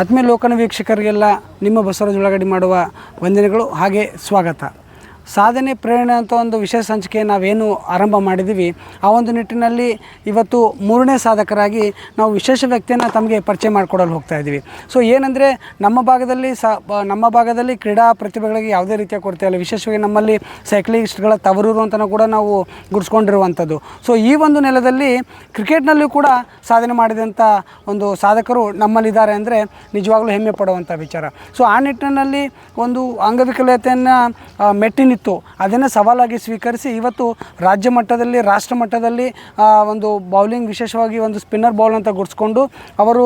ಆತ್ಮೀಯ ಲೋಕನ ವೀಕ್ಷಕರಿಗೆಲ್ಲ ನಿಮ್ಮ ಬಸವರಾಜ ಒಳಗಡೆ ಮಾಡುವ ವಂದನೆಗಳು ಹಾಗೆ ಸ್ವಾಗತ. ಸಾಧನೆ, ಪ್ರೇರಣೆ ಅಂತ ಒಂದು ವಿಶೇಷ ಸಂಚಿಕೆ ನಾವೇನು ಆರಂಭ ಮಾಡಿದ್ದೀವಿ, ಆ ಒಂದು ನಿಟ್ಟಿನಲ್ಲಿ ಇವತ್ತು ಮೂರನೇ ಸಾಧಕರಾಗಿ ನಾವು ವಿಶೇಷ ವ್ಯಕ್ತಿಯನ್ನು ತಮಗೆ ಪರಿಚಯ ಮಾಡಿಕೊಡಲು ಹೋಗ್ತಾ ಇದ್ದೀವಿ. ಸೊ ಏನಂದರೆ ನಮ್ಮ ಭಾಗದಲ್ಲಿ ನಮ್ಮ ಭಾಗದಲ್ಲಿ ಕ್ರೀಡಾ ಪ್ರತಿಭೆಗಳಿಗೆ ಯಾವುದೇ ರೀತಿಯ ಕೊರತೆ ಇಲ್ಲ. ವಿಶೇಷವಾಗಿ ನಮ್ಮಲ್ಲಿ ಸೈಕ್ಲಿಸ್ಟ್ಗಳ ತವರೂರು ಅಂತಲೂ ಕೂಡ ನಾವು ಗುಡಿಸ್ಕೊಂಡಿರುವಂಥದ್ದು. ಸೊ ಈ ಒಂದು ನೆಲದಲ್ಲಿ ಕ್ರಿಕೆಟ್ನಲ್ಲೂ ಕೂಡ ಸಾಧನೆ ಮಾಡಿದಂಥ ಒಂದು ಸಾಧಕರು ನಮ್ಮಲ್ಲಿದ್ದಾರೆ ಅಂದರೆ ನಿಜವಾಗ್ಲೂ ಹೆಮ್ಮೆ ಪಡುವಂಥ ವಿಚಾರ. ಸೊ ಆ ನಿಟ್ಟಿನಲ್ಲಿ ಒಂದು ಅಂಗವಿಕಲತೆಯನ್ನು ಮೆಟ್ಟಿನಿತ್ತು ಅದನ್ನು ಸವಾಲಾಗಿ ಸ್ವೀಕರಿಸಿ ಇವತ್ತು ರಾಜ್ಯ ಮಟ್ಟದಲ್ಲಿ, ರಾಷ್ಟ್ರ ಮಟ್ಟದಲ್ಲಿ ಒಂದು ಬೌಲಿಂಗ್ ವಿಶೇಷವಾಗಿ ಒಂದು ಸ್ಪಿನ್ನರ್ ಬೌಲ್ ಅಂತ ಗುಡಿಸ್ಕೊಂಡು ಅವರು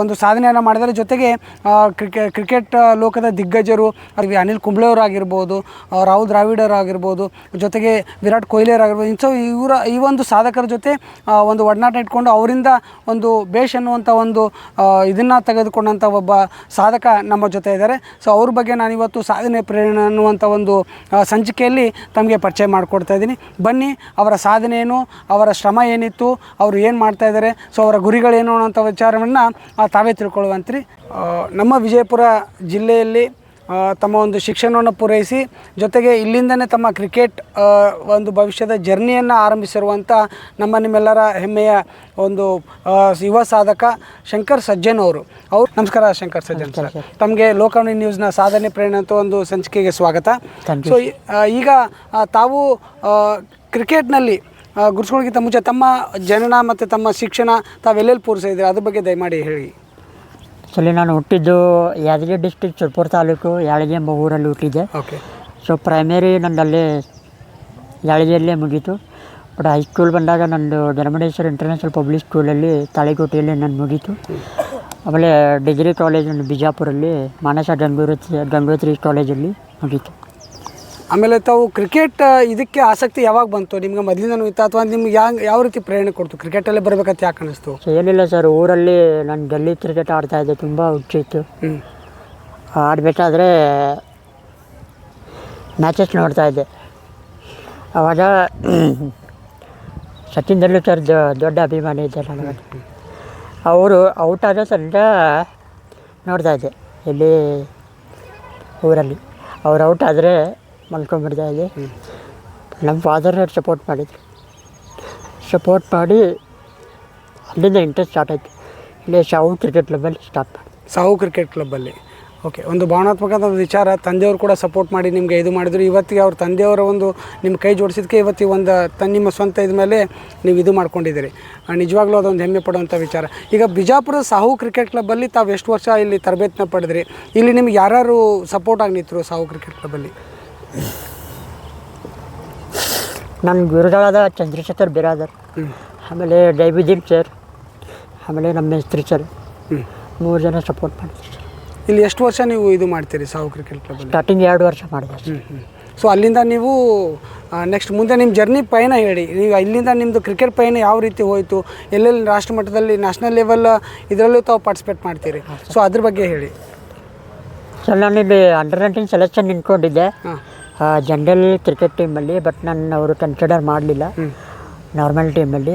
ಒಂದು ಸಾಧನೆಯನ್ನು ಮಾಡಿದರೆ ಜೊತೆಗೆ ಕ್ರಿಕೆ, ಕ್ರಿಕೆಟ್ ಲೋಕದ ದಿಗ್ಗಜರು ಅವ್ರಿಗೆ ಅನಿಲ್ ಕುಂಬ್ಳೆಯವರಾಗಿರ್ಬೋದು ರಾಹುಲ್ ದ್ರಾವಿಡರ್ ಆಗಿರ್ಬೋದು, ಜೊತೆಗೆ ವಿರಾಟ್ ಕೊಹ್ಲಿಯರಾಗಿರ್ಬೋದು ಇಂಥ ಇವರ, ಈ ಒಂದು ಸಾಧಕರ ಜೊತೆ ಒಂದು ಒಡನಾಟ ಇಟ್ಕೊಂಡು ಅವರಿಂದ ಒಂದು ಬೇಷ್ ಅನ್ನುವಂಥ ಒಂದು ಇದನ್ನು ತೆಗೆದುಕೊಂಡಂಥ ಒಬ್ಬ ಸಾಧಕ ನಮ್ಮ ಜೊತೆ ಇದ್ದಾರೆ. ಸೊ ಅವ್ರ ಬಗ್ಗೆ ನಾನು ಇವತ್ತು ಸಾಧನೆ, ಪ್ರೇರಣೆ ಅನ್ನುವಂಥ ಒಂದು ಸಂಚಿಕೆಯಲ್ಲಿ ತಮಗೆ ಪರಿಚಯ ಮಾಡಿಕೊಡ್ತಾ ಇದ್ದೀನಿ. ಬನ್ನಿ, ಅವರ ಸಾಧನೆ ಏನು, ಅವರ ಶ್ರಮ ಏನಿತ್ತು, ಅವರು ಏನು ಮಾಡ್ತಾ ಇದ್ದಾರೆ ಸೊ ಅವರ ಗುರಿಗಳೇನು ಅನ್ನೋಂಥ ವಿಚಾರವನ್ನು ತಾವೇ ತಿಳ್ಕೊಳ್ಳುವಂತ್ರಿ. ನಮ್ಮ ವಿಜಯಪುರ ಜಿಲ್ಲೆಯಲ್ಲಿ ತಮ್ಮ ಒಂದು ಶಿಕ್ಷಣವನ್ನು ಪೂರೈಸಿ ಜೊತೆಗೆ ಇಲ್ಲಿಂದನೇ ತಮ್ಮ ಕ್ರಿಕೆಟ್ ಒಂದು ಭವಿಷ್ಯದ ಜರ್ನಿಯನ್ನು ಆರಂಭಿಸಿರುವಂಥ ನಮ್ಮ ನಿಮ್ಮೆಲ್ಲರ ಹೆಮ್ಮೆಯ ಒಂದು ಯುವ ಸಾಧಕ ಶಂಕರ್ ಸಜ್ಜನ್ ಅವರು. ಅವ್ರು ನಮಸ್ಕಾರ ಶಂಕರ್ ಸಜ್ಜನ್ ಸರ್. ತಮಗೆ ಲೋಕವಾಣಿ ನ್ಯೂಸ್ನ ಸಾಧನೆ ಪ್ರೇರಣೆ ಅಂತ ಒಂದು ಸಂಚಿಕೆಗೆ ಸ್ವಾಗತ. ಸೊ ಈಗ ತಾವು ಕ್ರಿಕೆಟ್ನಲ್ಲಿ ಆ, ಗುರುಸ್ಕೊಳ್ಳೋಕ್ಕಿಂತ ಮುಂಚೆ ತಮ್ಮ ಜನನ ಮತ್ತು ತಮ್ಮ ಶಿಕ್ಷಣ ತಾವೆಲ್ಲೆಲ್ಲಿ ಪೂರೈಸಿದ್ರೆ ಅದ್ರ ಬಗ್ಗೆ ದಯಮಾಡಿ ಹೇಳಿ. ಆ್ಯಕ್ಚುಲಿ ನಾನು ಹುಟ್ಟಿದ್ದು ಯಾದಗಿರಿ ಡಿಸ್ಟಿಕ್ ಸುರ್ಪುರ ತಾಲೂಕು ಯಾಳಗಿ ಎಂಬ ಊರಲ್ಲಿ ಹುಟ್ಟಿದ್ದೆ. ಓಕೆ ಸೊ ಪ್ರೈಮರಿ ನಂದಲ್ಲಿ ಯಾಳಗಿಯಲ್ಲೇ ಮುಗೀತು. ಬಟ್ ಹೈಸ್ಕೂಲ್ ಬಂದಾಗ ನಂದು ಧರ್ಮಡೇಶ್ವರ ಇಂಟರ್ನ್ಯಾಷನಲ್ ಪಬ್ಲಿಕ್ ಸ್ಕೂಲಲ್ಲಿ ತಾಳಿಕೋಟೆಯಲ್ಲಿ ನಾನು ಮುಗೀತು. ಆಮೇಲೆ ಡಿಗ್ರಿ ಕಾಲೇಜ್ ಬಿಜಾಪುರಲ್ಲಿ ಮಾನಸ ಗಂಗೋತ್ರಿ ಗಂಗೋತ್ರಿ ಕಾಲೇಜಲ್ಲಿ ಮುಗೀತು. ಆಮೇಲೆ ತಾವು ಕ್ರಿಕೆಟ್ ಇದಕ್ಕೆ ಆಸಕ್ತಿ ಯಾವಾಗ ಬಂತು? ನಿಮ್ಗೆ ಮೊದಲಿಂದನೂ ಇತ್ತು ಅಥವಾ ನಿಮ್ಗೆ ಯಾವ ಯಾವ ರೀತಿ ಪ್ರೇರಣೆ ಕೊಡ್ತು? ಕ್ರಿಕೆಟಲ್ಲೇ ಬರಬೇಕಂತ ಯಾಕೆ ಅನ್ನಿಸ್ತು? ಸೊ ಏನಿಲ್ಲ ಸರ್ ಊರಲ್ಲಿ ನಾನು ಗಲ್ಲಿ ಕ್ರಿಕೆಟ್ ಆಡ್ತಾ ಇದ್ದೆ ತುಂಬ ಹುಚ್ಚಿತ್ತು. ಹ್ಞೂ ಆಡಬೇಕಾದ್ರೆ ಮ್ಯಾಚಸ್ ನೋಡ್ತಾ ಇದ್ದೆ. ಆವಾಗ ಸಚಿನ್ ತೆಂಡೂಲ್ಕರ್ ದೊಡ್ಡ ಅಭಿಮಾನಿ ಇದ್ದೆ ನನಗೆ ಅವರು ಔಟ್ ಆದ ತನಕ ನೋಡ್ತಾ ಇದ್ದೆ ಇಲ್ಲಿ ಊರಲ್ಲಿ. ಅವ್ರು ಔಟ್ ಆದರೆ ಮಲ್ಕೊಂಡ್ಬಿಡ್ತಾ ಇದ್ದೆ ನಮ್ಮ ಫಾದರ್ ಸಪೋರ್ಟ್ ಮಾಡಿದ್ರು. ಸಪೋರ್ಟ್ ಮಾಡಿ ಅಲ್ಲಿಂದ ಇಂಟ್ರೆಸ್ಟ್ ಸ್ಟಾರ್ಟ್ ಆಯಿತು. ಇಲ್ಲಿ ಶಾವು ಕ್ರಿಕೆಟ್ ಕ್ಲಬ್ಬಲ್ಲಿ ಸ್ಟಾರ್ಟ್ ಮಾಡಿ ಸಾವು ಕ್ರಿಕೆಟ್ ಕ್ಲಬ್ಬಲ್ಲಿ ಓಕೆ ಒಂದು ಭಾವನಾತ್ಮಕವಾದ ವಿಚಾರ, ತಂದೆಯವರು ಕೂಡ ಸಪೋರ್ಟ್ ಮಾಡಿ ನಿಮಗೆ ಇದು ಮಾಡಿದ್ರು. ಇವತ್ತಿಗೆ ಅವ್ರ ತಂದೆಯವರ ಒಂದು ನಿಮ್ಮ ಕೈ ಜೋಡಿಸಿದ್ದಕ್ಕೆ ಇವತ್ತಿಗೆ ಒಂದು ತನ್ನ ನಿಮ್ಮ ಸ್ವಂತ ಇದ ಮೇಲೆ ನೀವು ಇದು ಮಾಡ್ಕೊಂಡಿದ್ದೀರಿ. ನಿಜವಾಗ್ಲೂ ಅದೊಂದು ಹೆಮ್ಮೆ ಪಡುವಂಥ ವಿಚಾರ. ಈಗ ಬಿಜಾಪುರ ಸಾಹು ಕ್ರಿಕೆಟ್ ಕ್ಲಬ್ಬಲ್ಲಿ ತಾವು ಎಷ್ಟು ವರ್ಷ ಇಲ್ಲಿ ತರಬೇತಿನ ಪಡೆದ್ರಿ? ಇಲ್ಲಿ ನಿಮ್ಗೆ ಯಾರ್ಯಾರು ಸಪೋರ್ಟ್ ಆಗಿ ನಿಂತರು ಸಾಹು ಕ್ರಿಕೆಟ್ ಕ್ಲಬ್ಬಲ್ಲಿ ನನ್ನ ಗುರುಗಳಾದ ಚಂದ್ರಶೇಖರ್ ಬಿರಾದರ್ ಹ್ಞೂ ಆಮೇಲೆ ಡೈಬಿದಿನ್ ಸರ್ ಆಮೇಲೆ ನಮ್ಮ ಮೇಸ್ತ್ರಿ ಸರ್ ಹ್ಞೂ ಮೂರು ಜನ ಸಪೋರ್ಟ್ ಮಾಡ್ತೀವಿ ಸರ್. ಇಲ್ಲಿ ಎಷ್ಟು ವರ್ಷ ನೀವು ಇದು ಮಾಡ್ತೀರಿ ಸಾವು ಕ್ರಿಕೆಟ್ ಕ್ಲಬ್ ಸ್ಟಾರ್ಟಿಂಗ್ ಎರಡು ವರ್ಷ ಮಾಡಿದೆ ಸರ್. ಸೊ ಅಲ್ಲಿಂದ ನೀವು ನೆಕ್ಸ್ಟ್ ಮುಂದೆ ನಿಮ್ಮ ಜರ್ನಿ ಪಯಣ ಹೇಳಿ. ನೀವು ಇಲ್ಲಿಂದ ನಿಮ್ಮದು ಕ್ರಿಕೆಟ್ ಪಯಣ ಯಾವ ರೀತಿ ಹೋಯಿತು? ಎಲ್ಲೆಲ್ಲಿ ರಾಷ್ಟ್ರ ಮಟ್ಟದಲ್ಲಿ ನ್ಯಾಷನಲ್ ಲೆವೆಲ್ ಇದರಲ್ಲೂ ತಾವು ಪಾರ್ಟಿಸಿಪೇಟ್ ಮಾಡ್ತೀರಿ? ಸೊ ಅದ್ರ ಬಗ್ಗೆ ಹೇಳಿ. ಸರ್ ನಾನು ಇಲ್ಲಿ ಅಂಡರ್ ನೈನ್ಟೀನ್ ಸೆಲೆಕ್ಷನ್ ನಿಂತ್ಕೊಂಡಿದ್ದೆ. ಹಾಂ. ಜನರಲ್ ಕ್ರಿಕೆಟ್ ಟೀಮಲ್ಲಿ ಬಟ್ ನನ್ನ ಅವರು ಕನ್ಸಿಡರ್ ಮಾಡಲಿಲ್ಲ. ನಾರ್ಮಲ್ ಟೀಮಲ್ಲಿ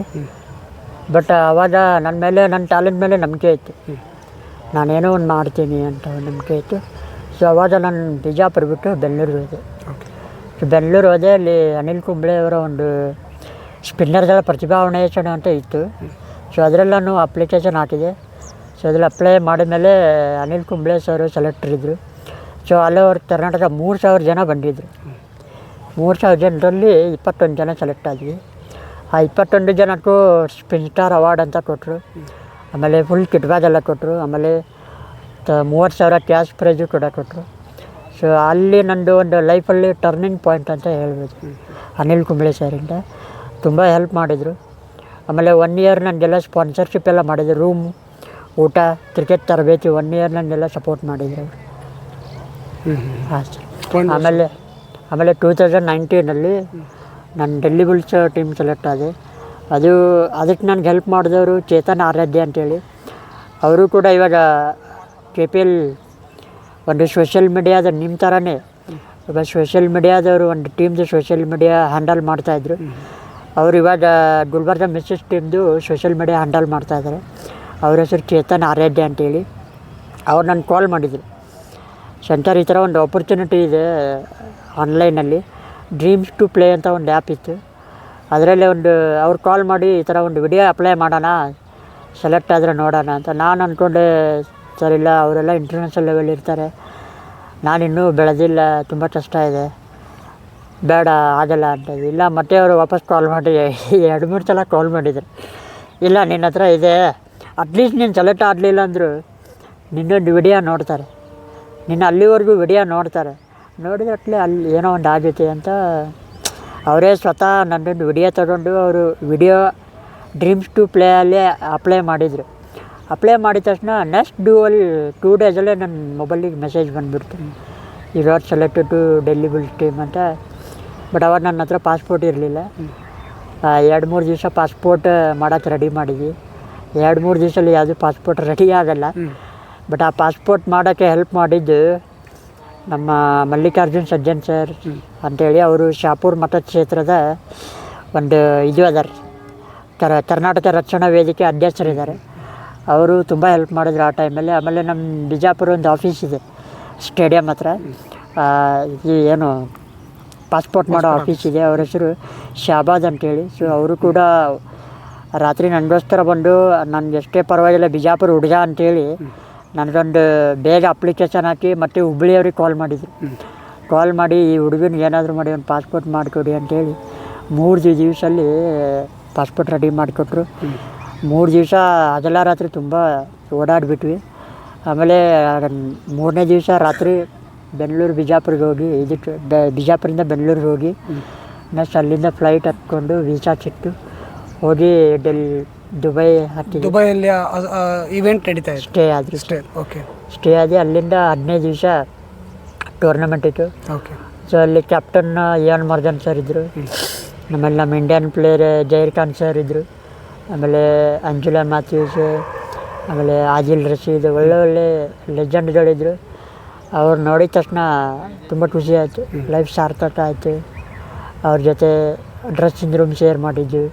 ಬಟ್ ಆವಾಗ ನನ್ನ ಮೇಲೆ ನನ್ನ ಟ್ಯಾಲೆಂಟ್ ಮೇಲೆ ನಂಬಿಕೆ ಇತ್ತು. ನಾನೇನೋ ಒಂದು ಮಾಡ್ತೀನಿ ಅಂತ ನಂಬಿಕೆ ಇತ್ತು. ಸೊ ಅವಾಗ ನಾನು ಬಿಜಾಪುರ ಬಿಟ್ಟು ಬೆಂಗಳೂರು ಹೋದೆ. ಸೊ ಬೆಂಗಳೂರು ಹೋದೆ ಅಲ್ಲಿ ಅನಿಲ್ ಕುಂಬ್ಳೆ ಅವರ ಒಂದು ಸ್ಪಿನ್ನರ್ಗಳ ಪ್ರತಿಭಾವಣೇಷಣೆ ಅಂತ ಇತ್ತು. ಸೊ ಅದರಲ್ಲಿ ನಾನು ಅಪ್ಲಿಕೇಶನ್ ಹಾಕಿದೆ. ಸೊ ಅದ್ರಲ್ಲಿ ಅಪ್ಲೈ ಮಾಡಿದ ಮೇಲೆ ಅನಿಲ್ ಕುಂಬ್ಳೆ ಸರ್ ಸೆಲೆಕ್ಟರ್ ಇದ್ದರು ಸೊ ಅಲ್ಲೇ ಕರ್ನಾಟಕ ಮೂರು ಸಾವಿರ ಜನ ಬಂದಿದ್ದರು ಮೂರು ಸಾವಿರ ಜನರಲ್ಲಿ ಇಪ್ಪತ್ತೊಂದು ಜನ ಸೆಲೆಕ್ಟ್ ಆದ್ವಿ. ಆ ಇಪ್ಪತ್ತೊಂದು ಜನಕ್ಕೂ ಸ್ಪಿನ್ ಸ್ಟಾರ್ ಅವಾರ್ಡ್ ಅಂತ ಕೊಟ್ಟರು ಆಮೇಲೆ ಫುಲ್ ಕಿಟ್ ಬ್ಯಾಗ್ ಎಲ್ಲ ಕೊಟ್ಟರು ಆಮೇಲೆ ತ ಮೂವತ್ತು ಸಾವಿರ ಕ್ಯಾಶ್ ಪ್ರೈಜು ಕೂಡ ಕೊಟ್ಟರು ಸೊ ಅಲ್ಲಿ ನಂದು ಒಂದು ಲೈಫಲ್ಲಿ ಟರ್ನಿಂಗ್ ಪಾಯಿಂಟ್ ಅಂತ ಹೇಳ್ಬೋದು. ಅನಿಲ್ ಕುಂಬ್ಳೆ ಸರಿಂದ ತುಂಬ ಹೆಲ್ಪ್ ಮಾಡಿದರು. ಆಮೇಲೆ ಒನ್ ಇಯರ್ ನನಗೆಲ್ಲ ಸ್ಪಾನ್ಸರ್ಶಿಪ್ ಎಲ್ಲ ಮಾಡಿದ್ರು. ರೂಮ್ ಊಟ ಕ್ರಿಕೆಟ್ ತರಬೇತಿ ಒನ್ ಇಯರ್ ನನಗೆಲ್ಲ ಸಪೋರ್ಟ್ ಮಾಡಿದರು. ಆಮೇಲೆ ಆಮೇಲೆ ಟೂ ತೌಸಂಡ್ ನೈನ್ಟೀನಲ್ಲಿ ನಾನು ಡೆಲ್ಲಿ ಬುಲ್ಸ್ ಟೀಮ್ ಸೆಲೆಕ್ಟ್ ಆದೆ. ಅದು ಅದಕ್ಕೆ ನನಗೆ ಹೆಲ್ಪ್ ಮಾಡಿದವರು ಚೇತನ್ ಆರಾಧ್ಯ ಅಂತೇಳಿ. ಅವರು ಕೂಡ ಇವಾಗ ಕೆ ಪಿ ಎಲ್ ಒಂದು ಸೋಷಿಯಲ್ ಮೀಡಿಯಾದ ನಿಮ್ಮ ಥರನೇ ಇವಾಗ ಸೋಷಿಯಲ್ ಮೀಡಿಯಾದವರು ಒಂದು ಟೀಮ್ದು ಸೋಷಿಯಲ್ ಮೀಡಿಯಾ ಹ್ಯಾಂಡಲ್ ಮಾಡ್ತಾಯಿದ್ರು ಅವರು ಇವಾಗ ಗುಲ್ಬರ್ಗ ಮಿಸ್ಸಸ್ ಟೀಮ್ದು ಸೋಷಿಯಲ್ ಮೀಡಿಯಾ ಹ್ಯಾಂಡಲ್ ಮಾಡ್ತಾಯಿದ್ದಾರೆ ಅವ್ರ ಹೆಸರು ಚೇತನ್ ಆರಾಧ್ಯ ಅಂತೇಳಿ. ಅವ್ರು ನನ್ನ ಕಾಲ್ ಮಾಡಿದರು. ಶಂಕರ್ ಈ ಥರ ಒಂದು ಆಪರ್ಚುನಿಟಿ ಇದೆ ಆನ್ಲೈನಲ್ಲಿ ಡ್ರೀಮ್ಸ್ ಟು ಪ್ಲೇ ಅಂತ ಒಂದು ಆ್ಯಪ್ ಇತ್ತು. ಅದರಲ್ಲಿ ಒಂದು ಅವ್ರು ಕಾಲ್ ಮಾಡಿ ಈ ಥರ ಒಂದು ವಿಡಿಯೋ ಅಪ್ಲೈ ಮಾಡೋಣ ಸೆಲೆಕ್ಟ್ ಆದರೆ ನೋಡೋಣ ಅಂತ. ನಾನು ಅಂದ್ಕೊಂಡೆ ಸರ್ ಇಲ್ಲ, ಅವರೆಲ್ಲ ಇಂಟರ್ನ್ಯಾಷನಲ್ ಲೆವೆಲ್ ಇರ್ತಾರೆ. ನಾನಿನ್ನೂ ಬೆಳೆದಿಲ್ಲ, ತುಂಬ ಕಷ್ಟ ಇದೆ. ಬೇಡ, ಆಗಲ್ಲ ಅಂತ ಇಲ್ಲ, ಮತ್ತೆ ಅವರು ವಾಪಸ್ ಕಾಲ್ ಮಾಡಿ, ಎರಡು, ಮೂರು ಸಲ ಕಾಲ್ ಮಾಡಿದ್ರು. ಇಲ್ಲ, ನಿನ್ನ ಹತ್ರ ಇದೆ. ಅಟ್ಲೀಸ್ಟ್ ನೀನು ಸೆಲೆಕ್ಟ್ ಆಗಲಿಲ್ಲ ಅಂದರು, ನಿನ್ನೊಂದು ವಿಡಿಯೋ ನೋಡ್ತಾರೆ. ನಿನ್ನ ಅಲ್ಲಿವರೆಗೂ ವಿಡಿಯೋ ನೋಡ್ತಾರೆ. ನೋಡಿದಟ್ಲೆ ಅಲ್ಲಿ ಏನೋ ಒಂದು ಆಗುತ್ತೆ ಅಂತ ಅವರೇ ಸ್ವತಃ ನನ್ನೊಂದು ವಿಡಿಯೋ ತಗೊಂಡು ಅವರು ವಿಡಿಯೋ ಡ್ರೀಮ್ಸ್ ಟು ಪ್ಲೇ ಅಲ್ಲಿ ಅಪ್ಲೈ ಮಾಡಿದರು. ಅಪ್ಲೈ ಮಾಡಿದ ತಕ್ಷಣ ನೆಕ್ಸ್ಟ್ ಡೂ ಅಲ್ಲಿ ಟೂ ಡೇಸಲ್ಲೇ ನನ್ನ ಮೊಬೈಲಿಗೆ message ಬಂದುಬಿಡ್ತೀನಿ you are selected to Delhi team ಅಂತ. ಬಟ್ ಅವಾಗ ನನ್ನ ಹತ್ರ ಪಾಸ್ಪೋರ್ಟ್ ಇರಲಿಲ್ಲ. ಎರಡು ಮೂರು ದಿವಸ ಪಾಸ್ಪೋರ್ಟ್ ಮಾಡೋಕ್ಕೆ ರೆಡಿ ಮಾಡಿದ್ವಿ. ಎರಡು ಮೂರು ದಿವಸಲ್ಲಿ ಯಾವುದು ಪಾಸ್ಪೋರ್ಟ್ ರೆಡಿ ಆಗಲ್ಲ. ಬಟ್ ಆ ಪಾಸ್ಪೋರ್ಟ್ ಮಾಡೋಕ್ಕೆ ಹೆಲ್ಪ್ ಮಾಡಿದ್ದು ನಮ್ಮ ಮಲ್ಲಿಕಾರ್ಜುನ್ ಸಜ್ಜನ್ ಸರ್ ಅಂತೇಳಿ ಅವರು ಶಾಪುರ್ ಮತಕ್ಷೇತ್ರದ ಒಂದು ಇದು ಅದಾರೆ. ಕರ ಕರ್ನಾಟಕ ರಕ್ಷಣಾ ವೇದಿಕೆ ಅಧ್ಯಕ್ಷರಿದ್ದಾರೆ. ಅವರು ತುಂಬ ಹೆಲ್ಪ್ ಮಾಡಿದ್ರು ಆ ಟೈಮಲ್ಲಿ ಆಮೇಲೆ ನಮ್ಮ ಬಿಜಾಪುರ ಒಂದು ಆಫೀಸ್ ಇದೆ ಸ್ಟೇಡಿಯಂ ಹತ್ರ. ಈ ಏನು ಪಾಸ್ಪೋರ್ಟ್ ಮಾಡೋ ಆಫೀಸ್ ಇದೆ. ಅವ್ರ ಹೆಸರು ಶಾಬಾದ್ ಅಂತೇಳಿ. ಸೊ ಅವರು ಕೂಡ ರಾತ್ರಿ ನನಗೋಸ್ಕರ ಬಂದು ನನಗೆ ಎಷ್ಟೇ ಪರವಾಗಿಲ್ಲ ಬಿಜಾಪುರ ಹುಡುಗ ಅಂತೇಳಿ ನನಗೊಂದು ಬೇಗ ಅಪ್ಲಿಕೇಶನ್ ಹಾಕಿ ಮತ್ತೆ ಹುಬ್ಬಳ್ಳಿಯವ್ರಿಗೆ ಕಾಲ್ ಮಾಡಿದ್ರು. ಕಾಲ್ ಮಾಡಿ ಈ ಹುಡುಗನ ಏನಾದರೂ ಮಾಡಿ ಒಂದು ಪಾಸ್ಪೋರ್ಟ್ ಮಾಡಿಕೊಡಿ ಅಂತೇಳಿ ಮೂರು ದಿವಸಲ್ಲಿ ಪಾಸ್ಪೋರ್ಟ್ ರೆಡಿ ಮಾಡಿಕೊಟ್ರು. ಮೂರು ದಿವಸ ಅದೆಲ್ಲ ರಾತ್ರಿ ತುಂಬ ಓಡಾಡಿಬಿಟ್ವಿ. ಆಮೇಲೆ ಮೂರನೇ ದಿವಸ ರಾತ್ರಿ ಬೆಂಗಳೂರು ಬಿಜಾಪುರಿಗೆ ಹೋಗಿ ಇದಕ್ಕೆ ಬೆ- ಬಿಜಾಪುರಿಂದ ಬೆಂಗಳೂರಿಗೆ ಹೋಗಿ ನೆಕ್ಸ್ಟ್ ಅಲ್ಲಿಂದ ಫ್ಲೈಟ್ ಹತ್ಕೊಂಡು ವೀಸಾ ಸಿಕ್ತು. ಹೋಗಿ ಡೆಲ್ ದುಬೈ ದುಬೈಯಲ್ಲಿ ಇವೆಂಟ್ ನಡೀತಾ ಇದೆ? ಸ್ಟೇ ಆದ್ರಿ ಸ್ಟೇ ಓಕೆ ಸ್ಟೇ ಆಗಿ ಅಲ್ಲಿಂದ ಹದಿನೈದು ದಿವಸ ಟೂರ್ನಮೆಂಟ್ ಇತ್ತು. ಓಕೆ ಸೊ ಅಲ್ಲಿ ಕ್ಯಾಪ್ಟನ್ ಇಯಾನ್ ಮರ್ಜನ್ ಸರ್ ಇದ್ದರು ಆಮೇಲೆ ನಮ್ಮ Indian player Zaheer Khan sir ಇದ್ದರು ಆಮೇಲೆ ಅಂಜುಲಾ ಮ್ಯಾಥ್ಯೂಸ್ ಆಮೇಲೆ ಆಜಿಲ್ ರಶೀದ್ ಒಳ್ಳೆ ಒಳ್ಳೆ ಲೆಜೆಂಡ್ಗಳಿದ್ರು ಅವ್ರು ನೋಡಿದ ತಕ್ಷಣ ತುಂಬ ಖುಷಿ ಆಯಿತು. ಲೈಫ್ ಸಾರ್ಥಕ ಆಯಿತು. ಅವ್ರ ಜೊತೆ ಡ್ರೆಸ್ಸಿಂಗ್ ರೂಮ್ ಶೇರ್ ಮಾಡಿದ್ದು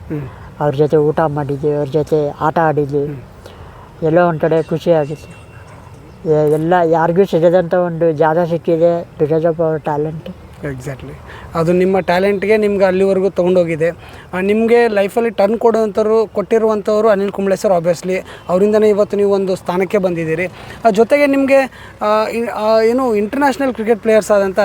ಅವ್ರ ಜೊತೆ ಊಟ ಮಾಡಿದ್ವಿ, ಅವ್ರ ಜೊತೆ ಆಟ ಆಡಿದ್ವಿ. ಎಲ್ಲೋ ಒಂದು ಕಡೆ ಖುಷಿಯಾಗಿತ್ತು ಎಲ್ಲ ಯಾರಿಗೂ ಸಿಗದಂಥ ಒಂದು ಜಾಗ ಸಿಕ್ಕಿದೆ. Because of our talent exactly ಅದು ನಿಮ್ಮ ಟ್ಯಾಲೆಂಟ್ಗೆ ನಿಮ್ಗೆ ಅಲ್ಲಿವರೆಗೂ ತೊಗೊಂಡೋಗಿದೆ. ನಿಮಗೆ ಲೈಫಲ್ಲಿ ಟರ್ನ್ ಕೊಡುವಂಥವ್ರು ಕೊಟ್ಟಿರುವಂಥವ್ರು ಅನಿಲ್ ಕುಂಬ್ಳೆ ಸರ್ ಆಬ್ವಿಯಸ್ಲಿ ಅವರಿಂದನೇ ಇವತ್ತು ನೀವು ಒಂದು ಸ್ಥಾನಕ್ಕೆ ಬಂದಿದ್ದೀರಿ. ಜೊತೆಗೆ ನಿಮಗೆ ಏನು ಇಂಟರ್ನ್ಯಾಷನಲ್ ಕ್ರಿಕೆಟ್ ಪ್ಲೇಯರ್ಸ್ ಆದಂಥ